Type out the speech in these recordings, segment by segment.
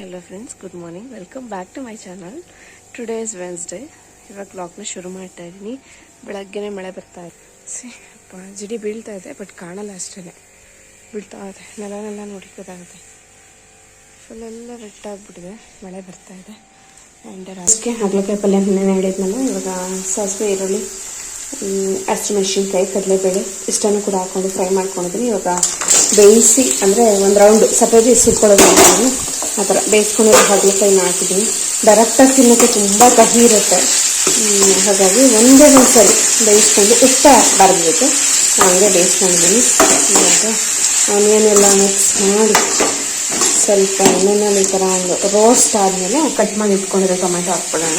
Hello friends good morning welcome back to my channel today is Wednesday ಇವಾಗ ಬ್ಲಾಗ್ನ ಶುರು ಮಾಡ್ತಾ ಇದ್ದೀನಿ ಬೆಳಗ್ಗೆನೇ ಮಳೆ ಬರ್ತಾ ಇದೆ. ಸಿ ಜಿಡಿ ಬೀಳ್ತಾ ಇದೆ ಬಟ್ ಕಾಣಲ್ಲ ಅಷ್ಟೇ ಬೀಳ್ತಾ ಇದೆ. ನೆಲನೆಲ್ಲ ನೋಡಿ ಗೊತ್ತಾಗುತ್ತೆ ಫುಲ್ಲೆಲ್ಲ ರೆಡ್ ಆಗಿಬಿಟ್ಟಿದೆ. ಮಳೆ ಬರ್ತಾ ಇದೆ. ಆ್ಯಂಡ್ ರಾಜಕೀಯ ಹಾಗಲಕಾಯಿ ಪಲ್ಯ ನೆನೆ ಹೇಳಿದ್ಮೇಲೆ ಇವಾಗ ಸಾಸಿವೆ, ಈರುಳ್ಳಿ ಹಸಿಮೆಣಸಿನ್ಕಾಯಿ ಕಡಲೆಬೇಳೆ ಇಷ್ಟನ್ನು ಕೂಡ ಹಾಕ್ಕೊಂಡು ಫ್ರೈ ಮಾಡ್ಕೊಂಡಿದ್ದೀನಿ. ಇವಾಗ ಬೇಯಿಸಿ, ಅಂದರೆ ಒಂದು ರೌಂಡ್ ಸಪ್ರೇಟ್ ಸುಟ್ಕೊಳ್ಳೋದು ಆ ಥರ ಬೇಯಿಸ್ಕೊಂಡಿರೋ ಹಾಗಲಕಾಯಿನ ಹಾಕಿದ್ದೀನಿ ಡೈರೆಕ್ಟಾಗಿ ತಿನ್ನೋಕ್ಕೆ ತುಂಬ ಕಹಿ ಇರುತ್ತೆ. ಹಾಗಾಗಿ ಒಂದೇ ಒಂದು ಸರಿ ಬೇಯಿಸ್ಕೊಂಡು ಉಪ್ಪು ಬರಬೇಕು ಹಂಗೆ ಬೇಯಿಸ್ಕೊಂಡಿದ್ದೀನಿ. ಇವಾಗ ಆನಿಯನ್ ಎಲ್ಲ ಮಿಕ್ಸ್ ಮಾಡಿ ಸ್ವಲ್ಪ ಎಣ್ಣೆನಲ್ಲಿ ಈ ಥರ ಒಂದು ರೋಸ್ಟ್ ಆದಮೇಲೆ ಕಟ್ ಮಾಡಿ ಇಟ್ಕೊಂಡಿರೋ ಟೊಮೆಟೊ ಹಾಕ್ಬಿಡೋಣ.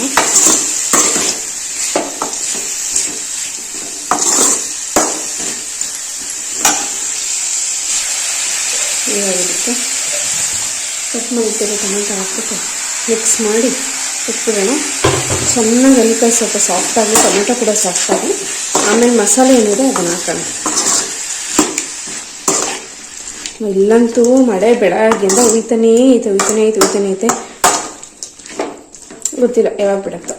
ಇವಾಗುತ್ತೆ ಕಟ್ ಮಾಡಿಟ್ಟಿರೋ ಟೊಮೆಟೊ ಹಾಕ್ಬಿಟ್ಟು ಮಿಕ್ಸ್ ಮಾಡಿ ಇಟ್ಬಿಡೋಣ. ಚೆನ್ನಾಗಿ ಅಲ್ಲಿಕಾಯಿ ಸ್ವಲ್ಪ ಸಾಫ್ಟಾಗಿ ಟೊಮೆಟೊ ಕೂಡ ಸಾಫ್ಟಾಗಿ ಆಮೇಲೆ ಮಸಾಲೆ ಏನಿದೆ ಅದನ್ನು ಹಾಕೋಣ. ಇಲ್ಲಂತೂ ಮಳೆ ಬೆಳಗ್ಗಿಂದ ಉಯ್ತಾನೇ ಐತೆ ಉಯ್ತಾನೇ ಐತೆ ಉಯ್ತಾನೇ ಐತೆ. ಗೊತ್ತಿಲ್ಲ, ಯಾವಾಗ ಬಿಡತ್ತೋ.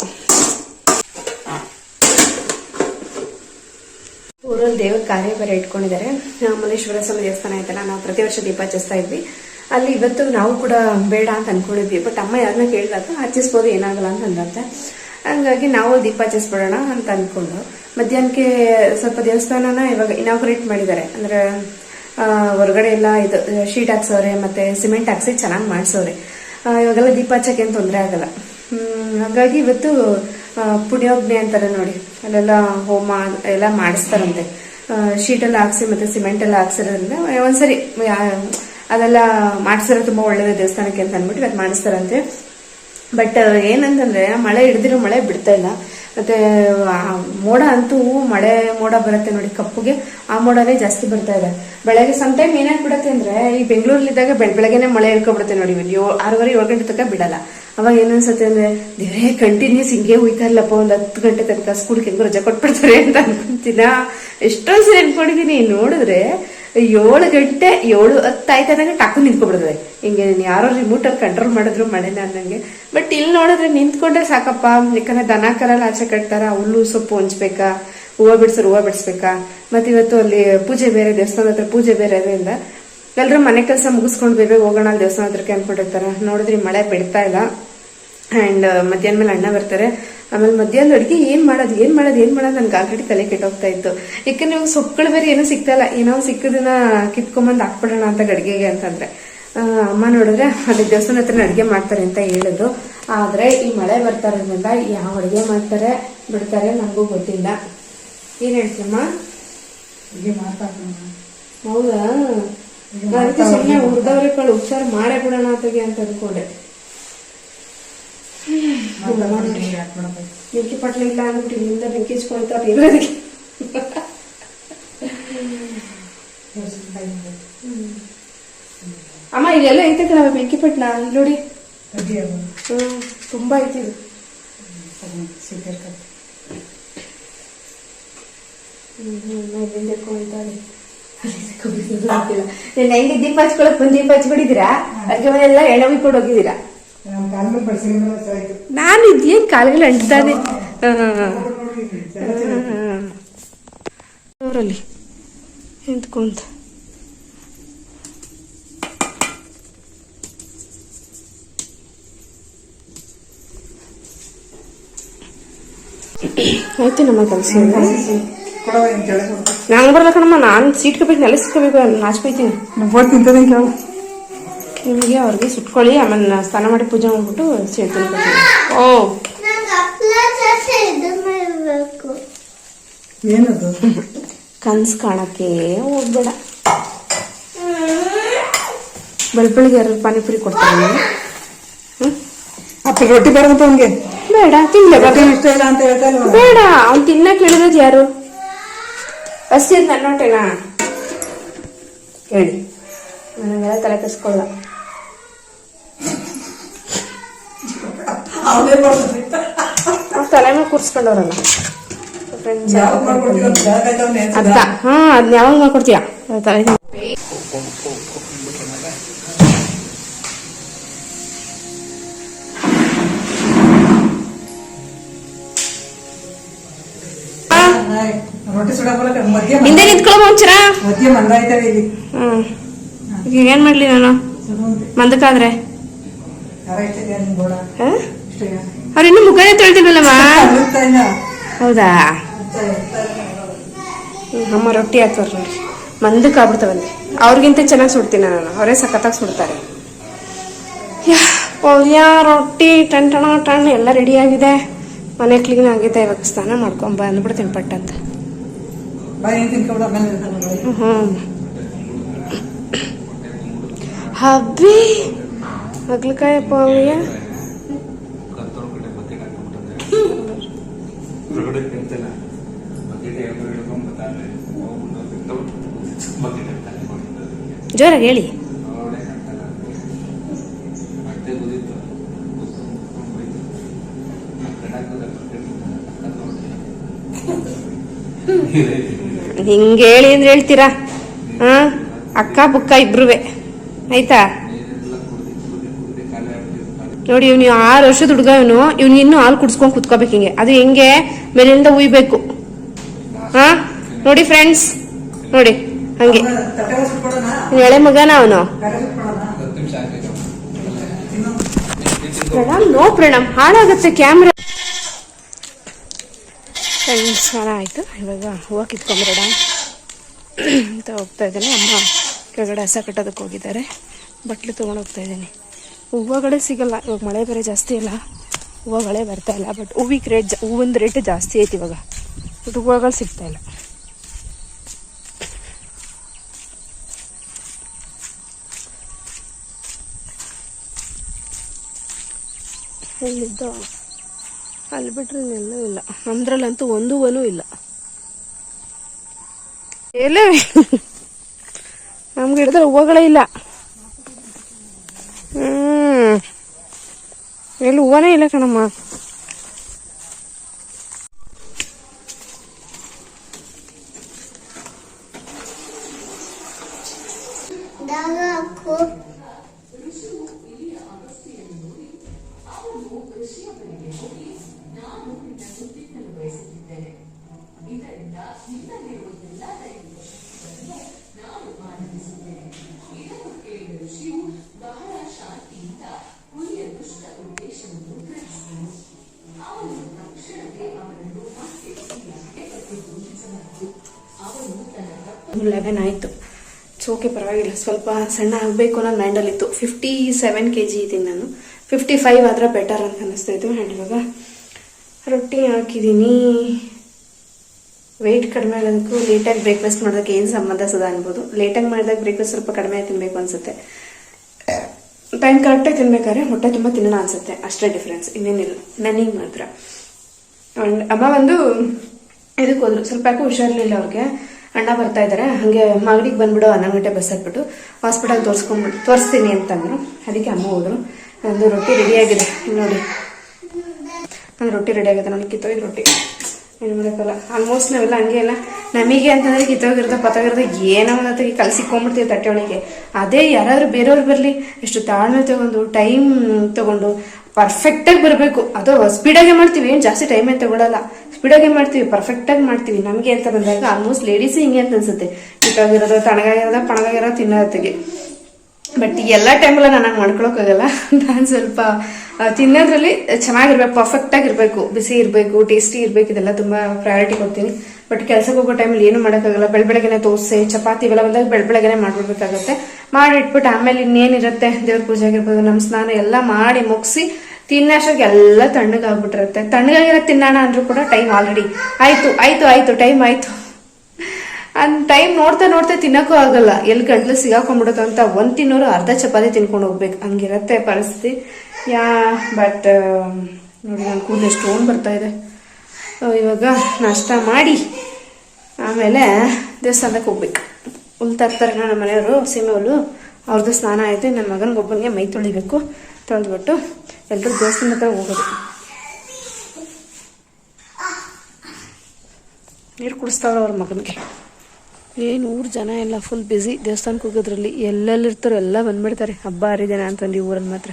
ಊರಲ್ಲಿ ದೇವ್ರ ಕಾರ್ಯ ಬೇರೆ ಇಟ್ಕೊಂಡಿದ್ದಾರೆ. ಮಲ್ಲೇಶ್ವರ ಸ್ವಾಮಿ ದೇವಸ್ಥಾನ ಐತಲ್ಲ, ನಾವು ಪ್ರತಿ ವರ್ಷ ದೀಪ ಹಚ್ಚಿಸ್ತಾ ಇದ್ವಿ. ಅಲ್ಲಿ ಇವತ್ತು ನಾವು ಕೂಡ ಬೇಡ ಅಂತ ಅನ್ಕೊಂಡಿದ್ವಿ. ಬಟ್ ಅಮ್ಮ ಯಾರನ್ನ ಕೇಳಿದಾಗ ಹಚ್ಚಿಸ್ಬೋದು ಏನಾಗಲ್ಲ ಅಂತ ಅಂದಂತೆ. ಹಂಗಾಗಿ ನಾವು ದೀಪ ಹಚ್ಚಿಸ್ಬಿಡೋಣ ಅಂತ ಅನ್ಕೊಂಡು. ಮಧ್ಯಾಹ್ನಕ್ಕೆ ಸ್ವಲ್ಪ ದೇವಸ್ಥಾನನ ಇವಾಗ ಇನಾಗ್ರೇಟ್ ಮಾಡಿದ್ದಾರೆ. ಅಂದ್ರೆ ಹೊರಗಡೆ ಎಲ್ಲ ಇದು ಶೀಟ್ ಹಾಕ್ಸೋರೆ ಮತ್ತೆ ಸಿಮೆಂಟ್ ಹಾಕ್ಸಿ ಚೆನ್ನಾಗಿ ಮಾಡಿಸೋರೆ ಇವಾಗೆಲ್ಲ ದೀಪ ಹಚ್ಚಕ್ಕೆ ಏನು ತೊಂದರೆ ಆಗಲ್ಲ. ಹಾಗಾಗಿ ಇವತ್ತು ಪುಣ್ಯೋಗ್ನೆ ಅಂತಾರೆ ನೋಡಿ. ಅಲ್ಲೆಲ್ಲ ಹೋಮ ಎಲ್ಲ ಮಾಡಿಸ್ತಾರಂತೆ. ಶೀಟ್ ಎಲ್ಲ ಹಾಕ್ಸಿ ಮತ್ತೆ ಸಿಮೆಂಟ್ ಎಲ್ಲ ಹಾಕ್ಸಿರೋದ್ರಿಂದ, ಒಂದ್ಸರಿ ಅದೆಲ್ಲ ಮಾಡಿಸ್ತಾರೆ, ತುಂಬ ಒಳ್ಳೆಯದೇ ದೇವಸ್ಥಾನಕ್ಕೆ ಅಂತ ಅಂದ್ಬಿಟ್ಟು ಇವತ್ತು ಮಾಡಿಸ್ತಾರಂತೆ. ಬಟ್ ಏನಂತಂದ್ರೆ, ಮಳೆ ಹಿಡಿದಿರೋ ಮಳೆ ಬಿಡ್ತಾ ಇಲ್ಲ. ಮತ್ತೆ ಮೋಡ ಅಂತೂ ಮಳೆ, ಮೋಡ ಬರುತ್ತೆ ನೋಡಿ ಕಪ್ಪುಗೆ. ಆ ಮೋಡನೇ ಜಾಸ್ತಿ ಬರ್ತಾ ಇದೆ. ಬೆಳಗ್ಗೆ ಸಮ್ ಟೈಮ್ ಏನಾಗ್ಬಿಡತ್ತೆ ಅಂದ್ರೆ, ಈ ಬೆಂಗಳೂರಲ್ಲಿದ್ದಾಗ ಬೆಳ, ಬೆಳಗ್ಗೆನೆ ಮಳೆ ಇಳ್ಕೊಬಿಡುತ್ತೆ ನೋಡಿ ಏಳು ಆರೂವರೆ, ಏಳು ಗಂಟೆ ತನಕ ಬಿಡಲ್ಲ. ಅವಾಗ ಏನನ್ಸುತ್ತೆ ಅಂದ್ರೆ, ದೇವರೇ ಕಂಟಿನ್ಯೂಸ್ ಹಿಂಗೆ ಹೋಯ್ತಾ ಇಲ್ಲಪ್ಪ. ಒಂದು ಹತ್ತು ಗಂಟೆ ತನಕ ಸ್ಕೂಲ್ಗೆ ಹೆಂಗೋ ರಜೆ ಕೊಟ್ಬಿಡ್ತಾರೆ ಅಂತ ಅನ್ಕೊಂತೀನ ಎಷ್ಟೋ ಸರಿ ಅನ್ಕೊಂಡಿದೀನಿ. ನೋಡಿದ್ರೆ ಏಳು ಗಂಟೆ, ಏಳು ಹತ್ತಾಯ್ತಂದ್ರೆ ಟಕ್ಕು ನಿಂತ್ಕೊಬಿಡ್ತದೆ ಹಿಂಗೆ ನೀನು ಯಾರೋ ರಿಮೋಟಲ್ಲಿ ಕಂಟ್ರೋಲ್ ಮಾಡಿದ್ರು ಮಳೆನ ಅನ್ನಂಗೆ ಬಟ್ ಇಲ್ಲಿ ನೋಡಿದ್ರೆ ನಿಂತ್ಕೊಂಡ್ರೆ ಸಾಕಪ್ಪ. ಯಾಕಂದ್ರೆ ದನ ಕರಲ್ಲ ಆಚೆ ಕಟ್ತಾರ, ಹುಲ್ಲು, ಸೊಪ್ಪು ಹೊಂಚ್ಬೇಕಾ? ಹೂವು ಬಿಡ್ಸೋರು ಹೂವು ಬಿಡಿಸ್ಬೇಕಾ? ಮತ್ತು ಇವತ್ತು ಅಲ್ಲಿ ಪೂಜೆ ಬೇರೆ, ದೇವಸ್ಥಾನದ ಹತ್ರ ಪೂಜೆ ಬೇರೆ ಅದರಿಂದ ಎಲ್ಲರೂ ಮನೆ ಕೆಲಸ ಮುಗಿಸ್ಕೊಂಡು ಬೇರೆ ಹೋಗೋಣ ಅಲ್ಲಿ ದೇವಸ್ಥಾನ ಹತ್ರಕ್ಕೆ ಅನ್ಕೊಂಡಿರ್ತಾರೆ. ನೋಡಿದ್ರೆ ಮಳೆ ಬಿಡ್ತಾ ಇಲ್ಲ. ಆ್ಯಂಡ್ ಮಧ್ಯಾಹ್ನ ಮೇಲೆ ಅಣ್ಣ ಬರ್ತಾರೆ. ಆಮೇಲೆ ಮಧ್ಯಾಹ್ನ ಅಡುಗೆ ಏನ್ ಮಾಡೋದು ಏನ್ ಮಾಡೋದು ಏನ್ ಮಾಡೋದು ನನ್ಗೆ ಆಲ್ರೆಡಿ ತಲೆ ಕೆಟ್ಟೋಗ್ತಾ ಇತ್ತು. ಯಾಕಂದ್ರೆ ಇವಾಗ ಸೊಪ್ಪುಗಳು ಬೇರೆ ಏನೂ ಸಿಗ್ತಾ ಇಲ್ಲ ಏನೋ ಸಿಕ್ಕದನ್ನ ಕಿತ್ಕೊಂಬಂದು ಹಾಕ್ಬಿಡೋಣ ಅಂತ ಅಡುಗೆಗೆ ಅಂತಂದ್ರೆ. ಆ, ಅಮ್ಮ ನೋಡಿದ್ರೆ ಅಲ್ಲಿ ದೇವಸ್ಥಾನ ಹತ್ರ ಅಡುಗೆ ಮಾಡ್ತಾರೆ ಅಂತ ಹೇಳಿದ್ರು ಆದ್ರೆ ಈ ಮಳೆ ಬರ್ತಾರ ಇರೋದ್ರಿಂದ ಯಾವ ಅಡುಗೆ ಮಾಡ್ತಾರೆ ಬಿಡ್ತಾರೆ ನನಗೂ ಗೊತ್ತಿಲ್ಲ. ಏನ್ ಹೇಳ್ತೀಯಮ್ಮ? ಅಡುಗೆ ಮಾತಾಡ್ತಾನೆ ಹೌದಾ? ಸುಮ್ಮನೆ ಹುರಿದವ್ರೆ ಕಳು ಉಪಚಾರ ಮಾಡೇ ಬಿಡೋಣ ಅಂತ ಅನ್ಕೊಂಡೆ ಬೆಂಕಿ ಪಟ್ಲ ಇಲ್ಲ ಅಂದ್ಬಿಟ್ಟು ಇಲ್ಲಿಂದ ಬೆಂಕಿ ಹಚ್ಕೊಳ್ತಾರೆ ಇರೋದಕ್ಕೆ ಅಮ್ಮ ಇದೆಲ್ಲ ಐತೆ ನಾವು ಬೆಂಕಿ ಪಟ್ಲ ನೋಡಿ. ಅವರು ತುಂಬಾ ಐತಿ ಇದು. ಹೆಂಗೆ ದೀಪ ಹಚ್ಕೊಳಕ್ ಬಂದ್ ದೀಪ ಹಚ್ಬಿಟ್ಟಿದ್ದೀರಾ ಅದಕ್ಕೆ ಮನೆಯೆಲ್ಲ ಎಣ್ಣೆ ಉಯ್ಕೊಂಡು ನಾನು ಇದೇನ್ ಕಾಲುಗಳು ಅಂಟ್ತಾನೆ ಅವರಲ್ಲಿ ನಿಂತ್ಕೊಂತ ಆಯ್ತು ನಮ್ಮ ಕೆಲಸ ಕೊಡವ ಏನು ಕೆಳಗೆ ನಂಗೆ ಬರ್ಬೇಕಣಮ್ಮ ನಾನು ಸೀಟ್ಕೋಬೇಕು ನೆಲ ಸಿಟ್ಕೋಬೇಕು ನಾಚ್ಕೊಯ್ತೀನಿ ನಾವು ಹೋಗಿ ತಿಂತದೆ ಕೇಳು ನಿಮಗೆ ಅವ್ರಿಗೆ ಸುಟ್ಕೊಳ್ಳಿ ಆಮೇಲೆ ಸ್ನಾನ ಮಾಡಿ ಪೂಜೆ ಮಾಡ್ಬಿಟ್ಟು ಸೇರ್ತೀನಿ. ಓ. ಏನದು? ಕನ್ಸು ಕಾಣಕ್ಕೆ ಹೋಗ್ಬೇಡ. ಬೆಳ್ಬೆಳಿಗ್ಗೆ ಯಾರು ಪಾನಿಪುರಿ ಕೊಡ್ತಾರೆ? ಅಪ್ಪ ರೊಟ್ಟಿ ಬರೋದು ಅವ್ನಿಗೆ? ಬೇಡ ತಿನ್ಲೆ ಇಷ್ಟ ಇಲ್ಲ ಅಂತ ಹೇಳ್ತಾ ಬೇಡ ಅವ್ನು ತಿನ್ನಕ್ ಹೇಳಿರೋದು ಯಾರು? ಅಷ್ಟೇ ನನ್ನ ಹೊಟ್ಟೆನಾ ಹೇಳಿ. ನನಗೆಲ್ಲ ತಲೆ ಕೆಡಿಸ್ಕೊಳ್ಳ ಅವನೇ ಮಾಡ್ತಾನೆ ತಲೆ ಕೂರಿಸ್ಕೊಂಡವ್ರಲ್ಲ. ಹಾ ಅದ್ನ ಯಾವಾಗ ಮಾಡ್ಕೊಡ್ತೀಯ? ಹಿಂದೆ ನಿಂತ್ಕೊಳ್ಳೋ ಒಂಚರ. ಹ್ಮ್. ಏನ್ ಮಾಡ್ಲಿ ನಾನು? ಮಂದಕ್ಕಾದ್ರೆ? ಯಾರ ಇಟ್ಟಿದ್ಯಾ ನಿನ್ ಗೋಡ ಹ? ಇಷ್ಟು ಅವ್ರು ಇನ್ನು ಮುಖನೇ. ತೊಳ್ದಿಲ್ವಲ್ಲಮ್ಮ ಹೌದಾ ಅಮ್ಮ ರೊಟ್ಟಿ ಹಾಕ್ತಾರ ನೋಡಿ. ಮಂದಕ್ಕೆ ಆಗ್ಬಿಡ್ತಾವಂತೆ ಅವ್ರಿಗಿಂತ ಚೆನ್ನಾಗಿ ಸುಡ್ತೀನಿ ನಾನು. ಅವರೇ ಸಖತ್ತಾಗಿ ಸುಡ್ತಾರೆ. ಯಾ ಪಲ್ಯ ರೊಟ್ಟಿ ಟಣ್ ಟಣ ಟಣ್ ಎಲ್ಲ ರೆಡಿ ಆಗಿದೆ. ಮನೆ ಕ್ಲೀನ್ ಆಗಿದೆ ಇವಾಗ ಸ್ನಾನ ಮಾಡ್ಕೊಂಬ ಬಂದ್ಬಿಡ್ತೀನಿ ಪಟ್ಟ ಅಂತ. ಹ್ಞೂ ಹಬ್ಬಿ ಹಗ್ಲಕಾಯಪ್ಪ ಪಲ್ಯ ಹೊರಗಡೆ ಬಕೆಟ್ ಬಕೆಟ್ ಜೋರಾಗಿ ಹೇಳಿ. ಹಿಂಗೆ ಹೇಳಿ ಅಂದ್ರೆ ಹೇಳ್ತೀರಾ? ಹಾ? ಅಕ್ಕ ಬುಕ್ಕ ಇಬ್ರುವೆ. ಆಯ್ತಾ? ನೋಡಿ ಇವ್ನು ಆರು ವರ್ಷದ ಹುಡುಗ ಇವನು, ಇವ್ನು ಇನ್ನೂ ಹಾಲು ಕುಡ್ಸ್ಕೊಂಡ್ ಕುತ್ಕೋಬೇಕು ಹಿಂಗೆ. ಅದು ಹೆಂಗೆ? ಮೇಲಿಂದ ಉಯ್ಬೇಕು. ಹಾ? ನೋಡಿ ಫ್ರೆಂಡ್ಸ್ ನೋಡಿ, ಹಂಗೆ. ಎಳೆ ಮಗನ ಅವನು? ಪ್ರಣಾಮ್, ನೋ ಪ್ರಣಾಮ್. ಹಾಳಾಗುತ್ತೆ ಕ್ಯಾಮ್ರಾ. ಫ್ರೆಂಡ್ಸ್ ಸ್ನಾನ ಆಯಿತು. ಇವಾಗ ಹೂವು ಕಿತ್ಕೊಂಬರೋಣ ಅಂತ ಹೋಗ್ತಾ ಇದ್ದೀನಿ. ಅಮ್ಮ ಕೆಳಗಡೆ ಹಸ ಕಟ್ಟೋದಕ್ಕೆ ಹೋಗಿದ್ದಾರೆ. ಬಟ್ಲು ತೊಗೊಂಡು ಹೋಗ್ತಾ ಇದ್ದೀನಿ. ಹೂವುಗಳೇ ಸಿಗಲ್ಲ. ಇವಾಗ ಮಳೆ ಬೇರೆ ಜಾಸ್ತಿ ಇಲ್ಲ. ಹೂವುಗಳೇ ಬರ್ತಾ ಇಲ್ಲ. ಬಟ್ ಹೂವಿಗೆ ರೇಟ್ ಜಾ ಹೂವಿನ ರೇಟ್ ಜಾಸ್ತಿ ಐತಿ ಇವಾಗ. ಬಟ್ ಹೂವುಗಳು ಸಿಗ್ತಾ ಇಲ್ಲ. ಎಲ್ಲಿದ್ದೋ ಅಲ್ಲಿ ಬಿಟ್ರೆ ಇನ್ನೆಲ್ಲೂ ಇಲ್ಲ. ನಮ್ದ್ರಲ್ಲಂತೂ ಒಂದು ಹೂವನೂ ಇಲ್ಲ. ಎಲ್ಲೇ ನಮ್ಗೆ ಹಿಡಿದ್ರೆ ಹೂವಗಳೇ ಇಲ್ಲ ಹ್ಮ್ ಎಲ್ಲಿ ಹೂವನೇ ಇಲ್ಲ ಕಣಮ್ಮ. ಲೆವೆನ್ ಆಯಿತು. ಓಕೆ ಪರವಾಗಿಲ್ಲ. ಸ್ವಲ್ಪ ಸಣ್ಣ ಆಗಬೇಕು ಅನ್ನೋದು ಮೈಂಡಲ್ಲಿತ್ತು ಫಿಫ್ಟಿ ಸೆವೆನ್ ಕೆ ಜಿ ಇದ್ದೀನಿ ನಾನು. ಫಿಫ್ಟಿ ಫೈವ್ ಆದರೆ ಬೆಟರ್ ಅಂತ ಅನ್ನಿಸ್ತಾ ಇತ್ತು. ಆ್ಯಂಡ್ ಇವಾಗ ರೊಟ್ಟಿ ಹಾಕಿದ್ದೀನಿ. ವೆಯ್ಟ್ ಕಡಿಮೆ ಆಗೋದಕ್ಕೂ ಲೇಟಾಗಿ ಬ್ರೇಕ್ಫಾಸ್ಟ್ ಮಾಡೋದಕ್ಕೆ ಏನು ಸಂಬಂಧ ಸದಾ ಅನ್ಬೋದು. ಲೇಟಾಗಿ ಮಾಡಿದಾಗ ಬ್ರೇಕ್ಫಾಸ್ಟ್ ಸ್ವಲ್ಪ ಕಡಿಮೆ ತಿನ್ನಬೇಕು ಅನಿಸುತ್ತೆ. ಟೈಮ್ ಕರೆಕ್ಟಾಗಿ ತಿನ್ಬೇಕಾದ್ರೆ ಹೊಟ್ಟೆ ತುಂಬ ತಿನ್ನೋಣ ಅನಿಸುತ್ತೆ. ಅಷ್ಟೇ ಡಿಫ್ರೆನ್ಸ್ ಇನ್ನೇನಿಲ್ಲ. ನನಗೆ ಮಾತ್ರ. ಆ್ಯಂಡ್ ಅಮ್ಮ ಒಂದು ಇದಕ್ಕೆ ಹೋದ್ರು. ಸ್ವಲ್ಪ ಯಾಕೋ ಹುಷಾರಿರ್ಲಿಲ್ಲ ಅವ್ರಿಗೆ. ಅಣ್ಣ ಬರ್ತಾ ಇದ್ದಾರೆ ಹಾಗೆ ಮಾಗಡಿಗೆ ಬಂದ್ಬಿಡು ಹನ್ನೊಂದು ಗಂಟೆ ಬಸ್ ಹತ್ಬಿಟ್ಟು ಹಾಸ್ಪಿಟಲ್ ತೋರಿಸ್ಕೊಂಡ್ಬಿಟ್ಟು ತೋರಿಸ್ತೀನಿ ಅಂತಂದ್ರು. ಅದಕ್ಕೆ ಅಮ್ಮ ಹೋದ್ರು. ನಂದು ರೊಟ್ಟಿ ರೆಡಿ ಆಗಿದೆ. ನೋಡಿ. ನಂದು ರೊಟ್ಟಿ ರೆಡಿ ಆಗಿದೆ. ನೋಡಿ ಕಿತ್ತೋಯ್ದು ರೊಟ್ಟಿ. ಏನು ಮಾಡೋಕ್ಕಲ್ಲ? ಆಲ್ಮೋಸ್ಟ್ ನಾವೆಲ್ಲ ಹಂಗೆ ಅಲ್ಲ. ನಮಗೆ ಅಂತಂದ್ರೆ ಕಿತ್ತೋಗಿರ್ತ ಪತ್ತೋಗಿರ್ತ ಏನೋ ಒಂದು ತೆಗಿ ಕಲಸಿಕೊಂಡ್ಬಿಡ್ತೀವಿ ತಟ್ಟೆ ಒಳಗೆ ಅದೇ ಯಾರಾದರೂ ಬೇರೆಯವ್ರು ಬರಲಿ ಎಷ್ಟು ತಾಳ್ಮೆ ತಗೊಂಡು ಟೈಮ್ ತೊಗೊಂಡು ಪರ್ಫೆಕ್ಟಾಗಿ ಬರಬೇಕು. ಅದು ಸ್ಪೀಡಾಗೆ ಮಾಡ್ತೀವಿ. ಏನು ಜಾಸ್ತಿ ಟೈಮ್ ಏನು ತೊಗೊಳಲ್ಲ. ಸ್ಪೀಡಾಗೆ ಮಾಡ್ತೀವಿ ಪರ್ಫೆಕ್ಟಾಗಿ ಮಾಡ್ತೀವಿ. ನಮಗೆ ಅಂತ ಬಂದಾಗ ಆಲ್ಮೋಸ್ಟ್ ಲೇಡೀಸ್ ಹಿಂಗೆ ಅಂತ ಅನ್ಸುತ್ತೆ. ಕಿತ್ತೋಗಿರೋದು, ತಣಗಾಗಿರೋದು, ಪಣಗಾಗಿರೋದು ತಿನ್ನೋತ್ತಿಗೆ. ಬಟ್ ಎಲ್ಲ ಟೈಮಲ್ಲ ನನಗೆ ಮಾಡ್ಕೊಳಕ್ಕಾಗಲ್ಲ ನಾನು ಸ್ವಲ್ಪ ತಿನ್ನೋದ್ರಲ್ಲಿ ಚೆನ್ನಾಗಿರ್ಬೇಕು ಪರ್ಫೆಕ್ಟ್ ಇರಬೇಕು, ಬಿಸಿ ಇರಬೇಕು ಟೇಸ್ಟಿ ಇರಬೇಕು, ಇದೆಲ್ಲ ತುಂಬಾ ಪ್ರಯಾರಿಟಿ ಕೊಡ್ತೀನಿ. ಬಟ್ ಕೆಲ್ಸಕ್ಕೆ ಹೋಗೋ ಟೈಮಲ್ಲಿ ಏನು ಮಾಡೋಕ್ಕಾಗಲ್ಲ ಬೆಳ ಬೆಳಗ್ಗೆನೆ ದೋಸೆ, ಚಪಾತಿ ಇವೆಲ್ಲ ಬಂದಾಗ ಬೆಳ ಬೆಳಗ್ಗೆನೆ ಮಾಡ್ಬಿಡ್ಬೇಕಾಗತ್ತೆ. ಮಾಡಿಟ್ಬಿಟ್ಟು ಆಮೇಲೆ ಇನ್ನೇನಿರುತ್ತೆ, ದೇವ್ರ ಪೂಜೆ ಆಗಿರ್ಬೋದು ನಮ್ಮ ಸ್ನಾನ ಎಲ್ಲ ಮಾಡಿ ಮುಗಿಸಿ ತಿನ್ನೋಷ್ಟಕ್ಕೆ ಎಲ್ಲ ತಣ್ಣಗಾಗ್ಬಿಟ್ಟಿರುತ್ತೆ. ತಣ್ಣಗಾಗಿರೋ ತಿನ್ನೋಣ ಅಂದರೂ ಕೂಡ ಟೈಮ್ ಆಲ್ರೆಡಿ ಆಯಿತು ಆಯಿತು ಆಯಿತು ಟೈಮ್ ಆಯ್ತು. ಅನ್ ಟೈಮ್ ನೋಡ್ತಾ ನೋಡ್ತಾ ತಿನ್ನಕ್ಕೂ ಆಗಲ್ಲ. ಎಲ್ಲಿ ಗಂಟ್ಲು ಸಿಗಾಕೊಂಡ್ಬಿಡುತ್ತೆ ಅಂತ ಒಂದ್ ತಿನ್ನೋರು ಅರ್ಧ ಚಪಾತಿ ತಿನ್ಕೊಂಡು ಹೋಗ್ಬೇಕು. ಹಂಗಿರತ್ತೆ ಪರಿಸ್ಥಿತಿ. ಯಾ ಬಟ್ ನೋಡಿ ನಾನು ಕೂದಲು ಸ್ಟೋನ್ ಬರ್ತಾ ಇದೆ. ಇವಾಗ ನಾಷ್ಟ ಮಾಡಿ ಆಮೇಲೆ ದೇವಸ್ಥಾನಕ್ಕೆ ಹೋಗ್ಬೇಕು. ಹುಲ್ ತರ್ತಾರೆ ನಮ್ಮ ಮನೆಯವರು, ಸೀಮೆ ಅವ್ರದ್ದು ಸ್ನಾನ ಆಯಿತು ನನ್ನ ಮಗನಿಗೊಬ್ಬನಿಗೆ ಮೈ ತೊಳಿಬೇಕು. ತೊಳೆದ್ಬಿಟ್ಟು ಎಲ್ಲರೂ ದೇವಸ್ಥಾನ ಹತ್ರ ಹೋಗೋದು. ನೀರು ಕುಡಿಸ್ತಾವ್ರ ಅವ್ರ ಮಗನಿಗೆ. ಏನು ಊರು ಜನ ಎಲ್ಲ ಫುಲ್ ಬ್ಯುಸಿ ದೇವಸ್ಥಾನಕ್ಕೆ ಹೋಗೋದ್ರಲ್ಲಿ ಎಲ್ಲೆಲ್ಲಿರ್ತಾರೋ ಎಲ್ಲ ಬಂದ್ಬಿಡ್ತಾರೆ. ಹಬ್ಬ ಹರಿದಿನ ಅಂತಂದು ಈ ಊರಲ್ಲಿ ಮಾತ್ರ.